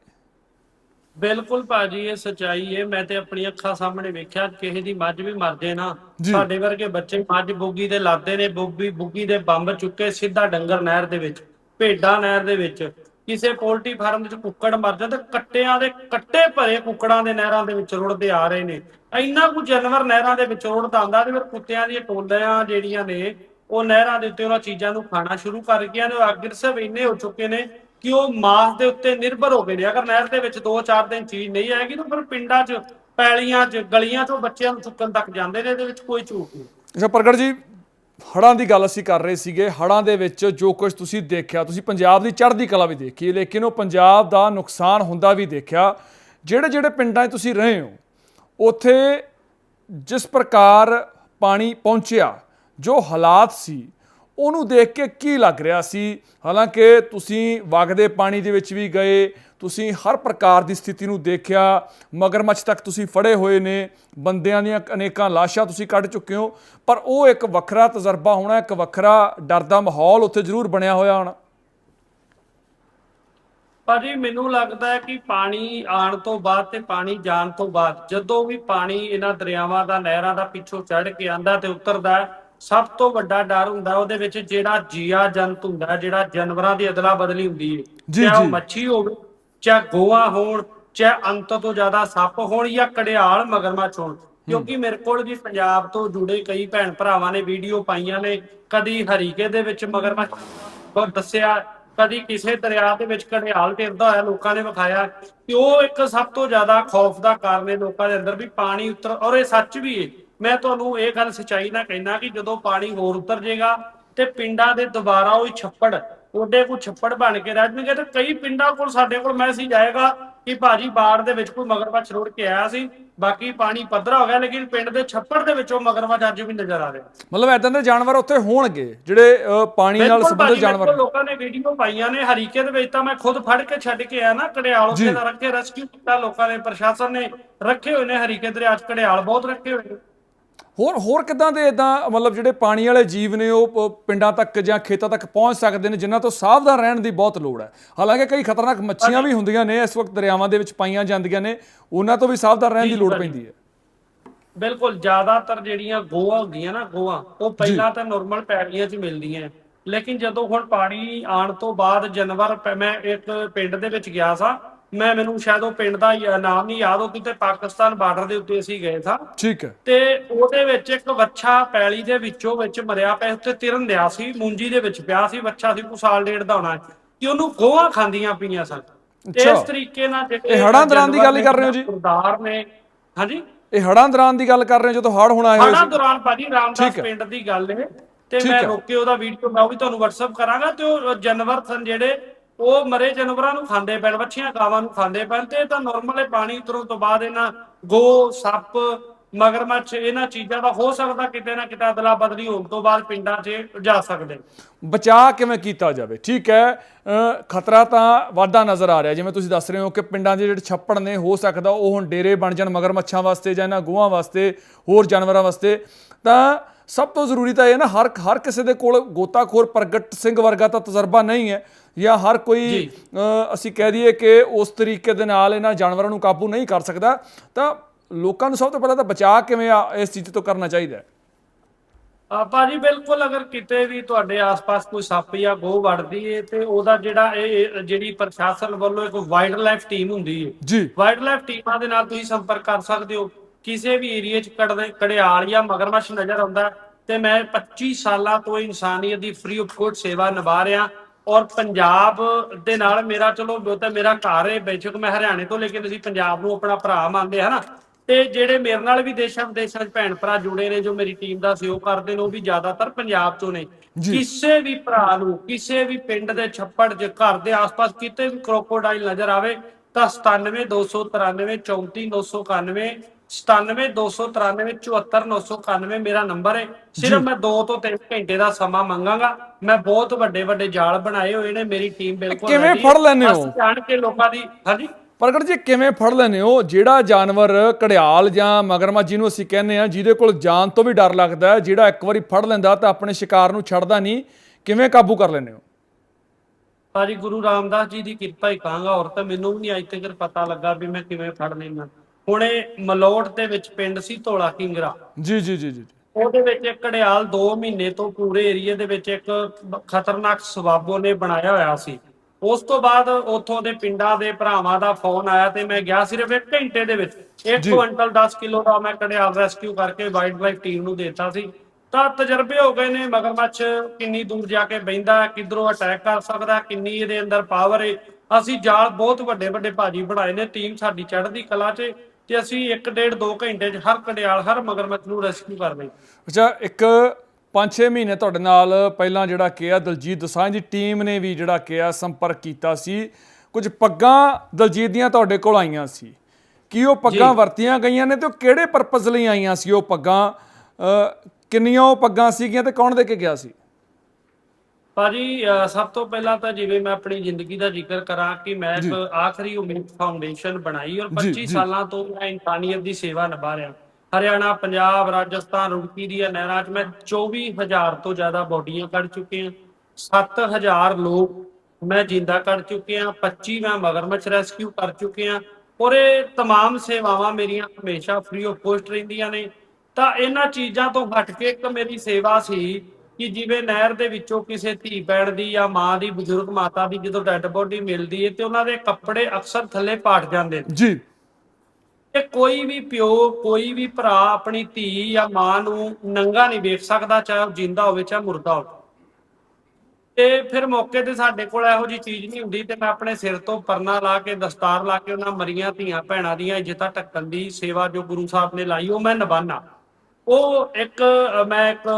ਬਿਲਕੁਲ ਭਾਜੀ ਇਹ ਸਚਾਈ ਹੈ ਮੈਂ ਤੇ ਆਪਣੀ ਅੱਖਾਂ ਸਾਹਮਣੇ ਵੇਖਿਆ ਕਿਸੇ ਦੀ ਮੱਝ ਵੀ ਮਰ ਜੇ ਨਾ। ਸਾਡੇ ਵਰਗੇ ਬੱਚੇ ਮੱਝ ਬੁੱਗੀ ਦੇ ਲਾਦੇ ਨੇ ਬੁੱਗੀ ਬੁੱਗੀ ਦੇ ਬੰਬ ਚੁੱਕੇ ਸਿੱਧਾ ਡੰਗਰ ਨਹਿਰ ਦੇ ਵਿੱਚ ਭੇਡਾਂ ਨਹਿਰ ਦੇ ਵਿੱਚ। ਕਿਸੇ ਪੋਲਟਰੀ ਫਾਰਮ ਵਿੱਚ ਕੁੱਕੜ ਮਰ ਜਾਂਦੇ ਕੱਟਿਆਂ ਦੇ ਕੱਟੇ ਭਰੇ ਕੁੱਕੜਾਂ ਦੇ ਨਹਿਰਾਂ ਦੇ ਵਿੱਚ ਰੁੜਦੇ ਆ ਰਹੇ ਨੇ। ਇੰਨਾ ਕੁ ਜਾਨਵਰ ਨਹਿਰਾਂ ਦੇ ਵਿੱਚ ਰੁੜਦਾ ਆਂਦਾ ਤੇ ਫਿਰ ਕੁੱਤਿਆਂ ਦੀਆਂ ਟੋਲੀਆਂ ਜਿਹੜੀਆਂ ਨੇ ਉਹ ਨਹਿਰਾਂ ਦੇ ਉੱਤੇ ਉਹਨਾਂ ਚੀਜ਼ਾਂ ਨੂੰ ਖਾਣਾ ਸ਼ੁਰੂ ਕਰ ਗਈਆਂ ਨੇ ਉਹ ਅਗਰਸਵ ਇੰਨੇ ਹੋ ਚੁੱਕੇ ਨੇ ਕਿ ਉਹ ਮਾਸ ਦੇ ਉੱਤੇ ਨਿਰਭਰ ਹੋ ਗਏ ਨੇ। ਅਗਰ ਨਹਿਰ ਦੇ ਵਿੱਚ 2-4 ਦਿਨ ਚੀਜ਼ ਨਹੀਂ ਆਏਗੀ ਤਾਂ ਫਿਰ ਪਿੰਡਾਂ 'ਚ, ਪੈਲੀਆਂ 'ਚ, ਗਲੀਆਂ 'ਚੋਂ ਬੱਚਿਆਂ ਨੂੰ ਚੁੱਕਣ ਤੱਕ ਜਾਂਦੇ ਨੇ, ਇਹਦੇ ਵਿੱਚ ਕੋਈ ਝੂਠ ਨਹੀਂ। ਅੱਛਾ, ਪ੍ਰਗਟ ਜੀ ਹੜਾਂ ਦੀ ਗੱਲ ਅਸੀਂ ਕਰ ਰਹੇ ਸੀਗੇ। ਹੜਾਂ ਦੇ ਵਿੱਚ ਜੋ ਕੁਝ ਤੁਸੀਂ ਦੇਖਿਆ, ਤੁਸੀਂ ਪੰਜਾਬ ਦੀ ਚੜ੍ਹਦੀ ਕਲਾ ਵੀ ਦੇਖੀ, ਲੇਕਿਨ ਉਹ ਪੰਜਾਬ ਦਾ ਨੁਕਸਾਨ ਹੁੰਦਾ ਵੀ ਦੇਖਿਆ। ਜਿਹੜੇ ਜਿਹੜੇ ਪਿੰਡਾਂ 'ਚ ਤੁਸੀਂ ਰਹੇ ਹੋ, ਉੱਥੇ ਜਿਸ ਪ੍ਰਕਾਰ ਪਾਣੀ ਪਹੁੰਚਿਆ, ਜੋ ਹਾਲਾਤ ਸੀ ਉਹਨੂੰ ਦੇਖ ਕੇ ਕੀ ਲੱਗ ਰਿਹਾ ਸੀ? ਹਾਲਾਂਕਿ ਤੁਸੀਂ ਵਗਦੇ ਪਾਣੀ ਦੇ ਵਿੱਚ ਵੀ ਗਏ, ਤੁਸੀਂ ਹਰ ਪ੍ਰਕਾਰ ਦੀ ਸਥਿਤੀ ਨੂੰ ਦੇਖਿਆ, ਮਗਰਮੱਛ ਤੱਕ ਤੁਸੀਂ ਫੜੇ ਹੋਏ ਨੇ, ਬੰਦਿਆਂ ਦੀਆਂ ਅਨੇਕਾਂ ਲਾਸ਼ਾਂ ਤੁਸੀਂ ਕੱਢ ਚੁੱਕੇ ਹੋ, ਪਰ ਉਹ ਇੱਕ ਵੱਖਰਾ ਤਜਰਬਾ ਹੋਣਾ, ਇੱਕ ਵੱਖਰਾ ਡਰ ਦਾ ਮਾਹੌਲ ਉੱਥੇ ਜ਼ਰੂਰ ਬਣਿਆ ਹੋਇਆ ਹੋਣਾ। ਭਾਜੀ, ਮੈਨੂੰ ਲੱਗਦਾ ਹੈ ਕਿ ਪਾਣੀ ਆਉਣ ਤੋਂ ਬਾਅਦ ਤੇ ਪਾਣੀ ਜਾਣ ਤੋਂ ਬਾਅਦ, ਜਦੋਂ ਵੀ ਪਾਣੀ ਇਹਨਾਂ ਦਰਿਆਵਾਂ ਦਾ, ਨਹਿਰਾਂ ਦਾ ਪਿੱਛੋਂ ਚੜ ਕੇ ਆਂਦਾ ਤੇ ਉਤਰਦਾ ਸਭ ਤੋਂ ਵੱਡਾ ਡਰ ਹੁੰਦਾ ਉਹਦੇ ਵਿੱਚ ਜਿਹੜਾ ਜੀਆ ਜੰਤ ਹੁੰਦਾ ਜਿਹੜਾ ਜਾਨਵਰਾਂ ਦੀ ਅਦਲਾ ਬਦਲੀ ਹੁੰਦੀ ਹੈ ਜੀ, ਚਾਹੇ। ਮੱਛੀ ਹੋਵੇ ਚਾਹੇ ਗੋਆ ਹੋਣ ਚਾਹੇ ਅੰਤ ਤੋਂ ਜ਼ਿਆਦਾ ਸੱਪ ਹੋਣ ਜਾਂ ਕੜਿਆਲ ਮਗਰਮੱਛ ਹੋਣ। ਕਿਉਂਕਿ ਮੇਰੇ ਕੋਲ ਵੀ ਪੰਜਾਬ ਤੋਂ ਜੁੜੇ ਕਈ ਭੈਣ ਭਰਾਵਾਂ ਨੇ ਵੀਡੀਓ ਪਾਈਆਂ ਨੇ ਕਦੀ ਹਰੀਕੇ ਦੇ ਵਿੱਚ ਮਗਰਮੱਛ ਬਹੁਤ ਦੱਸਿਆ ਕਦੀ ਕਿਸੇ ਦਰਿਆ ਦੇ ਵਿੱਚ ਘੜਿਆਲ ਟਿਰਦਾ ਹੋਇਆ ਲੋਕਾਂ ਨੇ ਵਿਖਾਇਆ ਕਿ ਉਹ ਇੱਕ ਸਭ ਤੋਂ ਜ਼ਿਆਦਾ ਖੌਫ ਦਾ ਕਾਰਨ ਹੈ ਲੋਕਾਂ ਦੇ ਅੰਦਰ ਵੀ ਪਾਣੀ ਉਤਰ ਔਰ ਇਹ ਸੱਚ ਵੀ ਹੈ ਮੈਂ ਤੁਹਾਨੂੰ ਇਹ ਗੱਲ ਸਚਾਈ ਨਾਲ ਕਹਿਣਾ ਕਿ ਜਦੋਂ ਪਾਣੀ ਹੋਰ ਉਤਰ ਜਾਏਗਾ ਤੇ ਪਿੰਡਾਂ ਦੇ ਦੁਬਾਰਾ ਉਹ ਛੱਪੜ ਉਹਦੇ ਕੋ ਛੱਪੜ ਬਣ ਕੇ ਰਹਿ ਜਾਣਗੇ ਤੇ ਕਈ ਪਿੰਡਾਂ ਕੋਲ ਸਾਡੇ ਕੋਲ ਮੈਸੇਜ ਆਏਗਾ ਕਿ ਭਾਜੀ ਬਾੜ ਦੇ ਵਿੱਚ ਕੋਈ ਮਗਰਮੱਛ ਰੋੜ ਕੇ ਆਇਆ ਸੀ ਬਾਕੀ ਪਾਣੀ ਪੱਧਰਾ ਹੋ ਗਿਆ ਲੇਕਿਨ ਪਿੰਡ ਦੇ ਛੱਪੜ ਦੇ ਵਿੱਚੋਂ ਮਗਰਮੱਛ ਅੱਜ ਵੀ ਨਜ਼ਰ ਆ ਰਿਹਾ ਮਤਲਬ ਐਦਾਂ ਦੇ ਜਾਨਵਰ ਉੱਥੇ ਹੋਣਗੇ ਜਿਹੜੇ ਪਾਣੀ ਨਾਲ ਸੰਬੰਧਿਤ ਜਾਨਵਰ ਲੋਕਾਂ ਨੇ ਵੀਡੀਓ ਪਾਈਆਂ ਨੇ ਹਰੀਕੇ ਦੇ ਵਿੱਚ ਤਾਂ ਮੈਂ ਖੁਦ ਫੜ ਕੇ ਛੱਡ ਕੇ ਆਇਆ ਨਾ ਕੜਿਆਲ। ਉੱਤੇ ਦਾ ਰੱਖੇ ਰੈਸਕਿਊ ਕੀਤਾ ਲੋਕਾਂ ਨੇ ਪ੍ਰਸ਼ਾਸਨ ਨੇ ਰੱਖੇ ਹੋਏ ਨੇ ਹਰੀਕੇ ਦਰਿਆ 'ਚ ਕੜਿਆਲ ਬਹੁਤ ਰੱਖੇ ਹੋਏ ਨੇ। ਹੋਰ ਹੋਰ ਕਿਦਾਂ ਦੇ ਇਦਾਂ ਮਤਲਬ ਜਿਹੜੇ ਪਾਣੀ ਵਾਲੇ ਜੀਵ ਨੇ ਉਹ ਪਿੰਡਾਂ ਤੱਕ ਜਾਂ ਖੇਤਾਂ ਤੱਕ ਪਹੁੰਚ ਸਕਦੇ ਨੇ ਜਿਨ੍ਹਾਂ ਤੋਂ ਸਾਵਧਾਨ ਰਹਿਣ ਦੀ ਬਹੁਤ ਲੋੜ ਹੈ। ਹਾਲਾਂਕਿ ਕਈ ਖਤਰਨਾਕ ਮੱਛੀਆਂ ਵੀ ਹੁੰਦੀਆਂ ਨੇ ਇਸ ਵਕਤ ਦਰਿਆਵਾਂ ਦੇ ਵਿੱਚ ਪਾਈਆਂ ਜਾਂਦੀਆਂ ਨੇ ਉਹਨਾਂ ਤੋਂ ਵੀ ਸਾਵਧਾਨ ਰਹਿਣ ਦੀ ਲੋੜ। ਪੈਂਦੀ ਹੈ। ਬਿਲਕੁਲ ਜ਼ਿਆਦਾਤਰ ਜਿਹੜੀਆਂ ਗੋਆ ਹੁੰਦੀਆਂ ਨਾ ਗੋਆ ਉਹ ਪਹਿਲਾਂ ਤਾਂ ਨਾਰਮਲ ਪੈਲੀਆਂ 'ਚ ਮਿਲਦੀਆਂ ਲੇਕਿਨ ਜਦੋਂ ਹੁਣ ਪਾਣੀ ਆਉਣ ਤੋਂ ਬਾਅਦ ਜਾਨਵਰ ਮੈਂ ਇੱਕ ਪਿੰਡ ਦੇ ਵਿੱਚ ਗਿਆ ਸਾਂ ਮੈਂ ਮੈਨੂੰ ਸ਼ਾਇਦ ਉਹ ਪਿੰਡ ਦਾ ਨਾਮ ਨਹੀਂ ਯਾਦ ਉਹ ਕਿਤੇ ਪਾਕਿਸਤਾਨ ਬਾਰਡਰ ਦੇ ਉੱਤੇ ਅਸੀਂ ਗਏ ਸਾਂ ਠੀਕ ਹੈ ਤੇ ਉਹਦੇ ਵਿੱਚ ਇੱਕ ਵੱਛਾ ਪੈਲੀ ਦੇ ਵਿੱਚੋਂ ਵਿੱਚ ਮਰਿਆ ਪਿਆ ਉੱਤੇ ਤਿਰਨ ਦਿਆ ਸੀ ਮੂੰਜੀ ਦੇ ਵਿੱਚ ਪਿਆ ਸੀ ਵੱਛਾ ਸੀ ਕੋ ਸਾਲ ਡੇਢ ਦਾ ਹੋਣਾ ਕਿ ਉਹਨੂੰ ਗੋਹਾਂ ਖਾਂਦੀਆਂ ਪਈਆਂ ਸਨ ਤੇ। ਇਸ ਤਰੀਕੇ ਨਾਲ ਜਿਹੜੇ ਇਹ ਹੜ੍ਹਾਂ ਦੌਰਾਨ ਦੀ ਗੱਲ ਕਰ ਰਹੇ ਹੋ ਜੀ? ਸਰਦਾਰ ਨੇ ਹਾਂਜੀ ਇਹ ਹੜਾਂ ਦੌਰਾਨ ਦੀ ਗੱਲ ਕਰ ਰਹੇ ਹੋ ਜਦੋਂ ਹੜ੍ਹ ਹੁਣ ਹੜ੍ਹਾਂ ਸੀ ਦੌਰਾਨ ਭਾਜੀ ਰਾਮਦਾਸ। ਪਿੰਡ ਦੀ ਗੱਲ ਹੈ ਤੇ ਮੈਂ। ਰੋਕੇ ਉਹਦਾ ਵੀਡੀਓ ਮੈਂ ਉਹ ਵੀ ਤੁਹਾਨੂੰ WhatsApp ਕਰਾਂਗਾ ਤੇ ਉਹ ਜਾਨਵਰ ਸਨ ਜਿਹੜੇ ਉਹ ਮਰੇ ਜਾਨਵਰਾਂ ਨੂੰ ਖਾਂਦੇ ਪੈਣ ਵੱਛੀਆਂ ਗਾਵਾਂ ਨੂੰ ਖਾਂਦੇ ਪੈਣ ਤੇ ਇਹ ਤਾਂ ਨਾਰਮਲ ਹੈ, ਪਾਣੀ ਉਤਰੋਂ ਤੋਂ ਬਾਅਦ ਇਹਨਾਂ ਗੋ, ਸੱਪ, ਮਗਰਮੱਛ ਇਹਨਾਂ ਚੀਜ਼ਾਂ ਦਾ ਹੋ ਸਕਦਾ ਕਿਤੇ ਨਾ ਕਿਤੇ ਅਦਲਾ ਬਦਲੀ ਹੋਣ ਤੋਂ ਬਾਅਦ ਪਿੰਡਾਂ 'ਚ ਜਾ ਸਕਦੇ। ਬਚਾਅ ਕਿਵੇਂ ਕੀਤਾ ਜਾਵੇ? ਠੀਕ ਹੈ ਖਤਰਾ ਤਾਂ ਵਾਧਾ ਨਜ਼ਰ ਆ ਰਿਹਾ, ਜਿਵੇਂ ਤੁਸੀਂ ਦੱਸ ਰਹੇ ਹੋ ਕਿ ਪਿੰਡਾਂ ਦੇ ਜਿਹੜੇ ਛੱਪੜ ਨੇ, ਹੋ ਸਕਦਾ ਉਹ ਹੁਣ ਡੇਰੇ ਬਣ ਜਾਣ ਮਗਰਮੱਛਾਂ ਵਾਸਤੇ ਜਾਂ ਇਹਨਾਂ ਗੋਹਾਂ ਵਾਸਤੇ, ਹੋਰ ਜਾਨਵਰਾਂ ਵਾਸਤੇ। ਤਾਂ ਸਭ ਤੋਂ ਜ਼ਰੂਰੀ ਤਾਂ ਇਹ ਨਾ, ਹਰ ਹਰ ਕਿਸੇ ਦੇ ਕੋਲ ਗੋਤਾਖੋਰ ਪ੍ਰਗਟ ਸਿੰਘ ਵਰਗਾ ਤਾਂ ਤਜਰਬਾ ਨਹੀਂ ਹੈ। ਜਾਂ ਹਰ ਕੋਈ ਅਸੀਂ ਕਹਿ ਦਈਏ ਕਿ ਉਸ ਤਰੀਕੇ ਦੇ ਨਾਲ ਇਹਨਾਂ ਜਾਨਵਰਾਂ ਨੂੰ ਕਾਬੂ ਨਹੀਂ ਕਰ ਸਕਦਾ ਤਾਂ ਲੋਕਾਂ ਨੂੰ ਸਭ ਤੋਂ ਪਹਿਲਾਂ ਤਾਂ ਬਚਾਅ ਕਿਵੇਂ ਆ ਇਸ ਚੀਜ਼ ਤੋਂ ਕਰਨਾ ਚਾਹੀਦਾ ਹੈ। ਆ ਭਾਜੀ ਬਿਲਕੁਲ ਅਗਰ ਕਿਤੇ ਵੀ ਤੁਹਾਡੇ ਆਸ-ਪਾਸ ਕੋਈ ਸੱਪ ਜਾਂ ਗੋਹ ਵੜਦੀ ਏ ਤੇ ਉਹਦਾ ਜਿਹੜਾ ਇਹ ਇਹ ਜਿਹੜੀ ਪ੍ਰਸ਼ਾਸਨ ਵੱਲੋਂ ਇੱਕ ਵਾਈਲਡ ਲਾਈਫ ਟੀਮ ਹੁੰਦੀ ਏ। ਜੀ। ਵਾਈਲਡ ਲਾਈਫ ਟੀਮਾਂ ਦੇ ਨਾਲ ਤੁਸੀਂ ਸੰਪਰਕ ਕਰ ਸਕਦੇ ਹੋ। ਕਿਸੇ ਵੀ ਏਰੀਆ 'ਚ ਕੜਦੇ ਕੜਿਆਲ ਜਾਂ ਮਗਰਮੱਛ ਨਜ਼ਰ ਆਉਂਦਾ ਤੇ ਮੈਂ 25 ਸਾਲਾਂ ਤੋਂ ਇਨਸਾਨੀਅਤ ਦੀ ਫ੍ਰੀ ਆਫ ਕੋਸਟ ਸੇਵਾ ਨਿਭਾ ਰਿਹਾ ਔਰ ਪੰਜਾਬ ਦੇ ਨਾਲ ਮੇਰਾ ਚਲੋ ਉਹ ਤਾਂ ਮੇਰਾ ਘਰ ਹੈ ਬੇਸ਼ੱਕ ਮੈਂ ਹਰਿਆਣੇ ਤੋਂ ਲੇਕਿਨ ਅਸੀਂ ਪੰਜਾਬ ਨੂੰ ਆਪਣਾ ਭਰਾ ਮੰਨਦੇ ਹਾਂ ਨਾ ਤੇ ਜਿਹੜੇ ਮੇਰੇ ਨਾਲ ਵੀ ਦੇਸ਼ਾਂ ਵਿਦੇਸ਼ਾਂ 'ਚ ਭੈਣ ਭਰਾ ਜੁੜੇ ਨੇ ਜੋ ਮੇਰੀ ਟੀਮ ਦਾ ਸਹਿਯੋਗ ਕਰਦੇ ਨੇ ਉਹ ਵੀ ਜ਼ਿਆਦਾਤਰ ਪੰਜਾਬ ਤੋਂ ਨੇ। ਕਿਸੇ ਵੀ ਭਰਾ ਨੂੰ ਕਿਸੇ ਵੀ ਪਿੰਡ ਦੇ ਛੱਪੜ 'ਚ ਘਰ ਦੇ ਆਸ-ਪਾਸ ਕਿਤੇ ਵੀ ਕ੍ਰੋਕੋਡਾਈਲ ਨਜ਼ਰ ਆਵੇ ਤਾਂ 9729934991 972993474991 ਮੇਰਾ ਨੰਬਰ ਹੈ। ਸਿਰਫ ਮੈਂ 2 ਤੋਂ 3 ਘੰਟੇ ਦਾ ਸਮਾਂ ਮੰਗਾਂਗਾ। ਮੈਂ ਬਹੁਤ ਵੱਡੇ ਵੱਡੇ ਜਾਲ ਬਣਾਏ ਹੋਏ ਨੇ ਮੇਰੀ ਟੀਮ ਬਿਲਕੁਲ ਕਿਵੇਂ। ਫੜ ਲੈਂਦੇ ਹੋ? ਜਾਣ ਕੇ ਲੋਕਾਂ ਦੀ ਹਾਂਜੀ? ਪ੍ਰਗਟ ਜੀ ਕਿਵੇਂ ਫੜ ਲੈਨੇ ਹੋ? ਜਿਹੜਾ ਜਾਨਵਰ ਘੜਿਆਲ ਜਾਂ ਮਗਰਮੱਛ ਜਿਹਨੂੰ ਅਸੀਂ ਕਹਿੰਦੇ ਆ ਜਿਹਦੇ ਕੋਲ ਜਾਨ ਤੋਂ ਵੀ ਡਰ ਲੱਗਦਾ ਹੈ ਜਿਹੜਾ ਇੱਕ ਵਾਰੀ ਫੜ ਲੈਂਦਾ ਤਾਂ ਆਪਣੇ ਸ਼ਿਕਾਰ ਨੂੰ ਛੱਡਦਾ ਨਹੀਂ ਕਿਵੇਂ ਕਾਬੂ ਕਰ ਲੈਨੇ ਹੋ? ਭਾਜੀ ਗੁਰੂ ਰਾਮਦਾਸ ਜੀ ਦੀ ਕਿਰਪਾ ਹੀ ਕਹਾਂਗਾ। ਔਰ ਤਾਂ ਮੈਨੂੰ ਵੀ ਨਹੀਂ ਅੱਜ ਤੱਕ ਪਤਾ ਲੱਗਾ ਵੀ ਮੈਂ ਕਿਵੇਂ ਫੜ ਲੈਣਾ ਹੁਣੇ ਮਲੋਟ ਦੇ ਵਿੱਚ ਪਿੰਡ ਸੀ ਧੋਲਾ ਕਿੰਗਰਾ। ਜੀ ਜੀ ਜੀ ਜੀ। ਉਹਦੇ ਵਿੱਚ ਇੱਕ ਘੜਿਆਲ 2 ਮਹੀਨੇ ਤੋਂ ਪੂਰੇ ਏਰੀਏ ਦੇ ਵਿੱਚ ਇੱਕ ਖਤਰਨਾਕ ਸਵਾਬੋ ਨੇ ਬਣਾਇਆ ਹੋਇਆ ਸੀ। ਉਸ ਤੋਂ ਬਾਅਦ ਉੱਥੋਂ ਦੇ ਪਿੰਡਾਂ ਦੇ ਭਰਾਵਾਂ ਦਾ ਫੋਨ ਆਇਆ ਤੇ ਮੈਂ ਗਿਆ ਸਿਰਫ 1 ਘੰਟੇ ਦੇ ਵਿੱਚ। 1 ਜੀ। ਕੁਇੰਟਲ 10 ਕਿਲੋ ਦਾ ਮੈਂ ਘੜਿਆਲ ਰੈਸਕਿਊ ਕਰਕੇ ਵਾਈਲਡ ਲਾਈਫ ਟੀਮ ਨੂੰ ਦੇਤਾ ਸੀ। ਤਾਂ ਤਜਰਬੇ ਹੋ ਗਏ ਨੇ ਮਗਰਮੱਛ ਕਿੰਨੀ ਦੂਰ ਜਾ ਕੇ ਬੈੰਦਾ ਕਿਧਰੋਂ ਅਟੈਕ ਕਰ ਸਕਦਾ ਕਿੰਨੀ ਇਹਦੇ ਅੰਦਰ ਪਾਵਰ ਹੈ ਅਸੀਂ ਜਾਲ ਬਹੁਤ ਵੱਡੇ ਵੱਡੇ ਭਾਜੀ ਬਣਾਏ ਨੇ ਟੀਮ ਸਾਡੀ ਚੜ੍ਹਦੀ ਕਲਾ 'ਚ ਤੇ ਅਸੀਂ 1 ਡੇਢ 2 ਘੰਟੇ 'ਚ ਹਰ ਘੜਿਆਲ ਹਰ ਮਗਰਮੱਛ ਨੂੰ ਰੈਸਕਿਊ ਕਰ ਲਈ। ਅੱਛਾ ਇੱਕ 5-6 ਮਹੀਨੇ ਤੁਹਾਡੇ ਨਾਲ ਪਹਿਲਾਂ ਜਿਹੜਾ ਕਿਹਾ ਦਲਜੀਤ ਦੋਸਾਂਝ ਦੀ ਟੀਮ ਨੇ ਵੀ ਜਿਹੜਾ ਕਿਹਾ ਸੰਪਰਕ ਕੀਤਾ ਸੀ। ਕੁਝ ਪੱਗਾਂ ਦਲਜੀਤ ਦੀਆਂ ਤੁਹਾਡੇ ਕੋਲ ਆਈਆਂ ਸੀ। ਕੀ ਉਹ ਪੱਗਾਂ। ਵਰਤੀਆਂ ਗਈਆਂ ਨੇ ਤੇ ਉਹ ਕਿਹੜੇ ਪਰਪਸ ਲਈ ਆਈਆਂ ਸੀ ਉਹ ਪੱਗਾਂ? ਕਿੰਨੀਆਂ ਉਹ ਪੱਗਾਂ ਸੀਗੀਆਂ ਤੇ ਕੌਣ ਦੇ ਕੇ ਗਿਆ ਸੀ? ਭਾਜੀ ਅਹ ਸਭ ਤੋਂ ਪਹਿਲਾਂ ਤਾਂ ਜਿਵੇਂ ਮੈਂ ਆਪਣੀ ਜ਼ਿੰਦਗੀ ਦਾ ਜ਼ਿਕਰ ਕਰਾਂ ਕਿ ਮੈਂ ਇੱਕ ਆਖਰੀ ਉਮੀਦ ਫਾਊਂਡੇਸ਼ਨ ਬਣਾਈ ਔਰ ਜੀ, 25 ਜੀ। ਸਾਲਾਂ ਤੋਂ ਮੈਂ ਇਨਸਾਨੀਅਤ ਦੀ ਸੇਵਾ ਨਿਭਾ ਰਿਹਾ ਹਰਿਆਣਾ ਪੰਜਾਬ ਰਾਜਸਥਾਨ ਰੁੜਕੀ ਦੀਆਂ ਨਹਿਰਾਂ 'ਚ ਮੈਂ 24000 ਤੋਂ ਜ਼ਿਆਦਾ ਬੋਡੀਆਂ ਕੱਢ ਚੁੱਕੇ ਹਾਂ 7000 ਲੋਕ ਮੈਂ ਜਿੰਦਾ ਕਰ ਚੁੱਕੇ ਹਾਂ 25 ਮੈਂ ਮਗਰਮੱਛ ਰੈਸਕਿਊ ਕਰ ਚੁੱਕੇ ਹਾਂ ਔਰ ਇਹ तमाम ਸੇਵਾਵਾਂ ਮੇਰੀਆਂ ਹਮੇਸ਼ਾ ਫ੍ਰੀ ਆਫ ਕੋਸਟ ਰਹਿੰਦੀਆਂ ਨੇ ਤਾਂ ਇਹਨਾਂ ਚੀਜ਼ਾਂ ਤੋਂ ਹਟ ਕੇ ਇੱਕ ਮੇਰੀ ਸੇਵਾ ਸੀ ਕਿ ਜਿਵੇਂ ਨਹਿਰ ਦੇ ਵਿੱਚੋਂ ਕਿਸੇ ਧੀ ਭੈਣ ਦੀ ਜਾਂ ਮਾਂ ਦੀ ਬਜ਼ੁਰਗ ਮਾਤਾ ਦੀ ਜਦੋਂ ਡੈੱਡ ਬੋਡੀ ਮਿਲਦੀ ਹੈ ਤੇ ਉਹਨਾਂ ਦੇ ਕੱਪੜੇ ਅਕਸਰ ਥੱਲੇ ਪਾਟ ਜਾਂਦੇ ਨੇ। ਜੀ। ਤੇ ਕੋਈ ਵੀ ਪਿਓ ਕੋਈ ਵੀ ਭਰਾ ਆਪਣੀ ਧੀ ਜਾਂ ਮਾਂ ਨੂੰ ਨੰਗਾ ਨਹੀਂ ਵੇਖ ਸਕਦਾ ਚਾਹੇ ਉਹ ਜਿੰਦਾ ਹੋਵੇ ਚਾਹੇ ਮੁਰਦਾ ਹੋਵੇ। ਤੇ ਫਿਰ ਮੌਕੇ ਤੇ ਸਾਡੇ ਕੋਲ ਇਹੋ ਜੀ ਚੀਜ਼ ਨਹੀਂ ਹੁੰਦੀ ਤੇ ਮੈਂ ਆਪਣੇ ਸਿਰ ਤੋਂ ਪਰਨਾ ਲਾ ਕੇ ਦਸਤਾਰ ਲਾ ਕੇ ਉਹਨਾਂ ਮਰੀਆਂ ਧੀਆਂ ਭੈਣਾਂ ਦੀਆਂ ਇੱਜ਼ਤਾਂ ਢੱਕਣ ਦੀ ਸੇਵਾ ਜੋ ਗੁਰੂ ਸਾਹਿਬ ਨੇ ਲਾਈ ਉਹ ਮੈਂ ਨਿਭਾਣਾ ਉਹ ਇੱਕ ਮੈਂ ਇੱਕ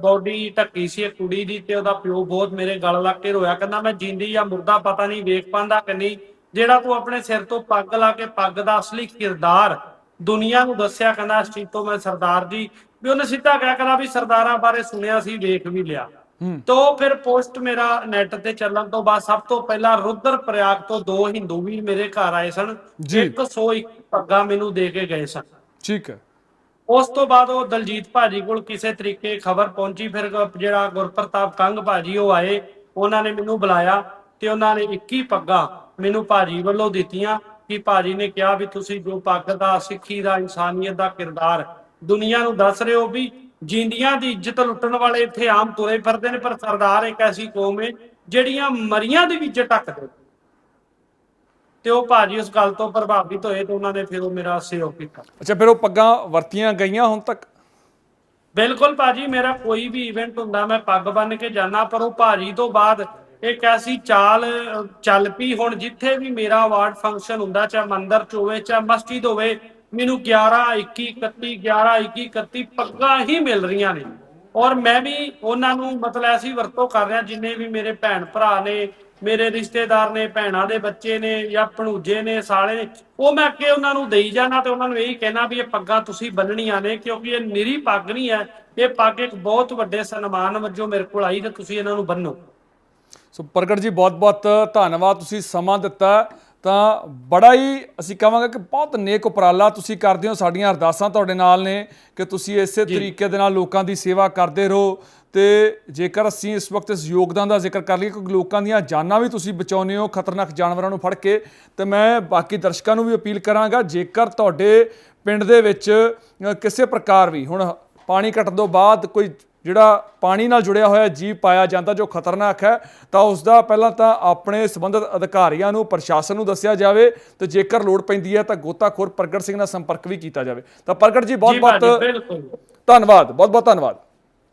ਬੋਡੀ ਢੱਕੀ ਸੀ ਇੱਕ ਕੁੜੀ ਦੀ ਤੇ ਉਹਦਾ ਪਿਓ ਬਹੁਤ ਮੇਰੇ ਗਲ ਲੱਗ ਕੇ ਰੋਇਆ। ਕਹਿੰਦਾ ਮੈਂ ਜਿੰਦੀ ਜਾਂ ਮੁਰਦਾ ਪਤਾ ਨਹੀਂ ਵੇਖ ਪਾਂਦਾ ਕਿ ਨਹੀਂ। ਜਿਹੜਾ ਤੂੰ ਆਪਣੇ ਸਿਰ ਤੋਂ ਪੱਗ ਲਾ ਕੇ ਪੱਗ ਦਾ ਅਸਲੀ ਕਿਰਦਾਰ ਦੁਨੀਆ ਨੂੰ ਦੱਸਿਆ ਕਹਿੰਦਾ ਤੋਂ ਮੈਂ ਸਰਦਾਰ ਜੀ। ਵੀ ਉਹਨੇ ਸਿੱਧਾ ਕਹਿ ਕਹਿੰਦਾ ਵੀ ਸਰਦਾਰਾਂ ਬਾਰੇ ਸੁਣਿਆ ਸੀ ਵੇਖ ਵੀ ਲਿਆ। ਤੋ ਫਿਰ ਪੋਸਟ ਮੇਰਾ ਨੈਟ ਤੇ ਚੱਲਣ ਤੋਂ ਬਾਅਦ ਸਭ ਤੋਂ ਪਹਿਲਾਂ ਰੁਦਰ ਪ੍ਰਯਾਗ ਤੋਂ ਦੋ ਹਿੰਦੂ ਵੀ ਮੇਰੇ ਘਰ ਆਏ ਸਨ। ਜੀ। 101 ਪੱਗਾਂ ਮੈਨੂੰ ਦੇ ਕੇ ਗਏ ਸਨ। ਠੀਕ ਹੈ। ਉਸ ਤੋਂ ਬਾਅਦ ਉਹ ਦਲਜੀਤ ਭਾਜੀ ਕੋਲ ਕਿਸੇ ਤਰੀਕੇ ਖਬਰ ਪਹੁੰਚੀ, ਫਿਰ ਜਿਹੜਾ ਗੁਰਪ੍ਰਤਾਪ ਕੰਗ ਭਾਜੀ ਉਹ ਆਏ, ਉਹਨਾਂ ਨੇ ਮੈਨੂੰ ਬੁਲਾਇਆ ਤੇ ਉਹਨਾਂ ਨੇ 21 ਪੱਗਾਂ ਮੈਨੂੰ ਭਾਜੀ ਵੱਲੋਂ ਦਿੱਤੀਆਂ ਕਿ ਭਾਜੀ ਨੇ ਕਿਹਾ ਵੀ ਤੁਸੀਂ ਜੋ ਪੱਗ ਦਾ, ਸਿੱਖੀ ਦਾ, ਇਨਸਾਨੀਅਤ ਦਾ ਕਿਰਦਾਰ ਦੁਨੀਆ ਨੂੰ ਦੱਸ ਰਹੇ ਹੋ ਵੀ ਜਿੰਦੀਆਂ ਦੀ ਇੱਜ਼ਤ ਲੁੱਟਣ ਵਾਲੇ ਇੱਥੇ ਆਮ ਤੁਰੇ ਫਿਰਦੇ ਨੇ, ਪਰ ਸਰਦਾਰ ਇੱਕ ਐਸੀ ਕੌਮ ਹੈ ਜਿਹੜੀਆਂ ਮਰੀਆਂ ਦੀ ਵੀ ਇੱਜ਼ਤ ਟੱਕਦੇ ਤੇ ਉਹ ਭਾਜੀ ਉਸ ਗੱਲ ਤੋਂ ਪ੍ਰਭਾਵਿਤ ਹੋਏ ਤੇ ਉਹਨਾਂ ਨੇ ਫਿਰ ਉਹ ਮੇਰਾ ਸਹਿਯੋਗ ਕੀਤਾ। ਅੱਛਾ ਫਿਰ ਉਹ ਪੱਗਾਂ ਵਰਤੀਆਂ ਗਈਆਂ ਹੁਣ ਤੱਕ? ਬਿਲਕੁਲ ਭਾਜੀ ਮੇਰਾ ਕੋਈ ਵੀ ਇਵੈਂਟ ਹੁੰਦਾ ਮੈਂ ਪੱਗ ਬੰਨ ਕੇ ਜਾਣਾ ਪਰ ਉਹ ਭਾਜੀ ਤੋਂ ਬਾਅਦ ਇੱਕ ਐਸੀ ਚਾਲ ਚੱਲ ਪਈ ਹੁਣ ਜਿੱਥੇ ਵੀ ਮੇਰਾ ਅਵਾਰਡ ਫੰਕਸ਼ਨ ਹੁੰਦਾ ਚਾਹੇ ਮੰਦਿਰ ਚ ਹੋਵੇ ਚਾਹੇ ਮਸਜਿਦ ਹੋਵੇ ਮੈਨੂੰ 11 21 31 11 21 31 ਪੱਗਾਂ ਹੀ ਮਿਲ ਰਹੀਆਂ ਨੇ। ਔਰ ਮੈਂ ਵੀ ਉਹਨਾਂ ਨੂੰ ਮਤਲਬ ਐਸੀ ਵਰਤੋਂ ਕਰ ਰਿਹਾ ਜਿੰਨੇ ਵੀ ਮੇਰੇ ਭੈਣ ਭਰਾ ਨੇ, ਮੇਰੇ ਰਿਸ਼ਤੇਦਾਰ ਨੇ, ਭੈਣਾਂ ਦੇ ਬੱਚੇ ਨੇ ਜਾਂ ਭਣੂਜੇ ਨੇ, ਸਾਲੇ ਨੇ, ਉਹ ਮੈਂ ਅੱਗੇ ਉਹਨਾਂ ਨੂੰ ਦੇਈ ਜਾਣਾ ਤੇ ਉਹਨਾਂ ਨੂੰ ਇਹੀ ਕਹਿਣਾ ਵੀ ਇਹ ਪੱਗਾਂ ਤੁਸੀਂ ਬੰਨਣੀਆਂ ਨੇ ਕਿਉਂਕਿ ਇਹ ਨਿਰੀ ਪੱਗ ਨਹੀਂ ਹੈ, ਇਹ ਪੱਗ ਇੱਕ ਬਹੁਤ ਵੱਡੇ ਸਨਮਾਨ ਵਜੋਂ ਮੇਰੇ ਕੋਲ ਆਈ ਤੇ ਤੁਸੀਂ ਇਹਨਾਂ ਨੂੰ ਬੰਨੋ। ਸੋ ਪ੍ਰਗਟ ਜੀ, ਬਹੁਤ-ਬਹੁਤ ਧੰਨਵਾਦ, ਤੁਸੀਂ ਸਮਾਂ ਦਿੱਤਾ। ਤਾਂ ਬੜਾ ਹੀ ਅਸੀਂ ਕਹਾਂਗੇ ਕਿ ਬਹੁਤ ਨੇਕ ਉਪਰਾਲਾ ਤੁਸੀਂ ਕਰਦੇ ਹੋ ਸਾਡੀਆਂ ਅਰਦਾਸਾਂ ਤੁਹਾਡੇ ਨਾਲ ਨੇ ਕਿ ਤੁਸੀਂ ਇਸੇ ਤਰੀਕੇ ਦੇ ਨਾਲ ਲੋਕਾਂ ਦੀ ਸੇਵਾ ਕਰਦੇ ਰਹੋ ਤੇ ਜੇਕਰ ਅਸੀਂ ਇਸ ਵਕਤ ਇਸ ਯੋਗਦਾਨ ਦਾ ਜ਼ਿਕਰ ਕਰ ਲਈਏ ਕਿਉਂਕਿ ਲੋਕਾਂ ਦੀਆਂ ਜਾਨਾਂ ਵੀ ਤੁਸੀਂ ਬਚਾਉਂਦੇ ਹੋ ਖਤਰਨਾਕ ਜਾਨਵਰਾਂ ਨੂੰ ਫੜ ਕੇ ਤੇ ਮੈਂ ਬਾਕੀ ਦਰਸ਼ਕਾਂ ਨੂੰ ਵੀ ਅਪੀਲ ਕਰਾਂਗਾ ਜੇਕਰ ਤੁਹਾਡੇ ਪਿੰਡ ਦੇ ਵਿੱਚ ਕਿਸੇ ਪ੍ਰਕਾਰ ਵੀ ਹੁਣ ਪਾਣੀ ਘਟਣ ਤੋਂ ਬਾਅਦ ਕੋਈ ਜਿਹੜਾ ਪਾਣੀ ਨਾਲ ਜੁੜਿਆ ਹੋਇਆ ਜੀਵ ਪਾਇਆ ਜਾਂਦਾ ਜੋ ਖਤਰਨਾਕ ਹੈ ਤਾਂ ਉਸ ਦਾ ਪਹਿਲਾਂ ਤਾਂ ਆਪਣੇ ਸੰਬੰਧਿਤ ਅਧਿਕਾਰੀਆਂ ਨੂੰ ਪ੍ਰਸ਼ਾਸਨ ਨੂੰ ਦੱਸਿਆ ਜਾਵੇ ਤੇ ਜੇਕਰ ਲੋੜ ਪੈਂਦੀ ਹੈ ਤਾਂ ਗੋਤਾਖੋਰ ਪ੍ਰਗਟ ਸਿੰਘ ਨਾਲ ਸੰਪਰਕ ਵੀ ਕੀਤਾ ਜਾਵੇ। ਤਾਂ ਪ੍ਰਗਟ ਜੀ ਬਹੁਤ ਬਹੁਤ ਧੰਨਵਾਦ ਬਹੁਤ ਬਹੁਤ ਧੰਨਵਾਦ।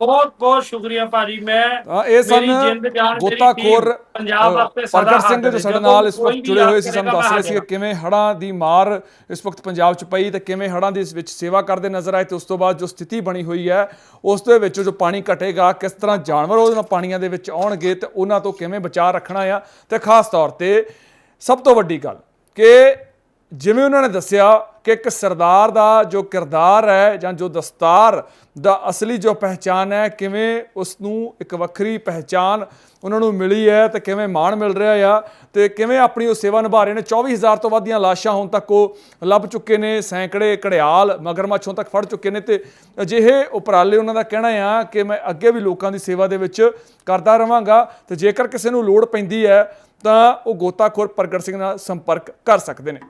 ਬਹੁਤ ਬਹੁਤ ਸ਼ੁਕਰੀਆ ਭਾਜੀ ਮੈਂ ਇਹ ਸਨ ਗੋਤਾਖੋਰ ਪੰਜਾਬ ਵਾਸਤੇ ਸਦਾ ਪ੍ਰਗਟ ਸਿੰਘ ਜੋ ਸਾਡੇ। ਨਾਲ ਇਸ ਵਕਤ ਜੁੜੇ ਹੋਏ ਸੀ ਸਾਨੂੰ ਦੱਸ ਰਹੇ ਸੀ ਕਿ ਕਿਵੇਂ ਹੜ੍ਹਾਂ ਦੀ ਮਾਰ ਇਸ ਵਕਤ ਪੰਜਾਬ 'ਚ ਪਈ ਤੇ ਕਿਵੇਂ ਹੜ੍ਹਾਂ ਦੀ ਇਸ ਵਿੱਚ ਸੇਵਾ ਕਰਦੇ ਨਜ਼ਰ ਆਏ ਤੇ ਉਸ ਤੋਂ ਬਾਅਦ ਜੋ ਸਥਿਤੀ ਬਣੀ ਹੋਈ ਹੈ ਉਸ ਦੇ ਵਿੱਚ ਜੋ ਪਾਣੀ ਘਟੇਗਾ ਕਿਸ ਤਰ੍ਹਾਂ ਜਾਨਵਰ ਉਹਨਾਂ ਪਾਣੀਆਂ ਦੇ ਵਿੱਚ ਆਉਣਗੇ ਤੇ ਉਹਨਾਂ ਤੋਂ ਕਿਵੇਂ ਬਚਾਅ ਰੱਖਣਾ ਆ ਤੇ ਖਾਸ ਤੌਰ ਤੇ ਸਭ ਤੋਂ ਵੱਡੀ ਗੱਲ ਕਿ ਜਿਵੇਂ ਉਹਨਾਂ ਨੇ ਦੱਸਿਆ ਕਿ ਇੱਕ ਸਰਦਾਰ ਦਾ ਜੋ ਕਿਰਦਾਰ ਹੈ ਜਾਂ ਜੋ ਦਸਤਾਰ ਦਾ ਅਸਲੀ ਜੋ ਪਹਿਚਾਨ ਹੈ, ਕਿਵੇਂ ਉਸ ਨੂੰ ਇੱਕ ਵੱਖਰੀ ਪਹਿਚਾਨ ਉਹਨਾਂ ਨੂੰ ਮਿਲੀ ਹੈ ਤੇ ਕਿਵੇਂ ਮਾਣ ਮਿਲ ਰਿਹਾ ਆ ਤੇ ਕਿਵੇਂ ਆਪਣੀ ਉਹ ਸੇਵਾ ਨਿਭਾ ਰਹੇ ਨੇ। 24000 ਤੋਂ ਵੱਧ ਦੀਆਂ ਲਾਸ਼ਾਂ ਹੁਣ ਤੱਕ ਉਹ ਲੱਭ ਚੁੱਕੇ ਨੇ, ਸੈਂਕੜੇ ਘੜਿਆਲ, ਮਗਰਮੱਛ ਹੁਣ ਤੱਕ ਫੜ ਚੁੱਕੇ ਨੇ ਤੇ ਅਜਿਹੇ ਉਪਰਾਲੇ ਉਹਨਾਂ ਦਾ ਕਹਿਣਾ ਆ ਕਿ ਮੈਂ ਅੱਗੇ ਵੀ ਲੋਕਾਂ ਦੀ ਸੇਵਾ ਦੇ ਵਿੱਚ ਕਰਦਾ ਰਵਾਂਗਾ ਤੇ ਜੇਕਰ ਕਿਸੇ ਨੂੰ ਲੋੜ ਪੈਂਦੀ ਹੈ ਤਾਂ ਉਹ ਗੋਤਾਖੋਰ ਪ੍ਰਗਟ ਸਿੰਘ ਨਾਲ ਸੰਪਰਕ ਕਰ ਸਕਦੇ ਨੇ।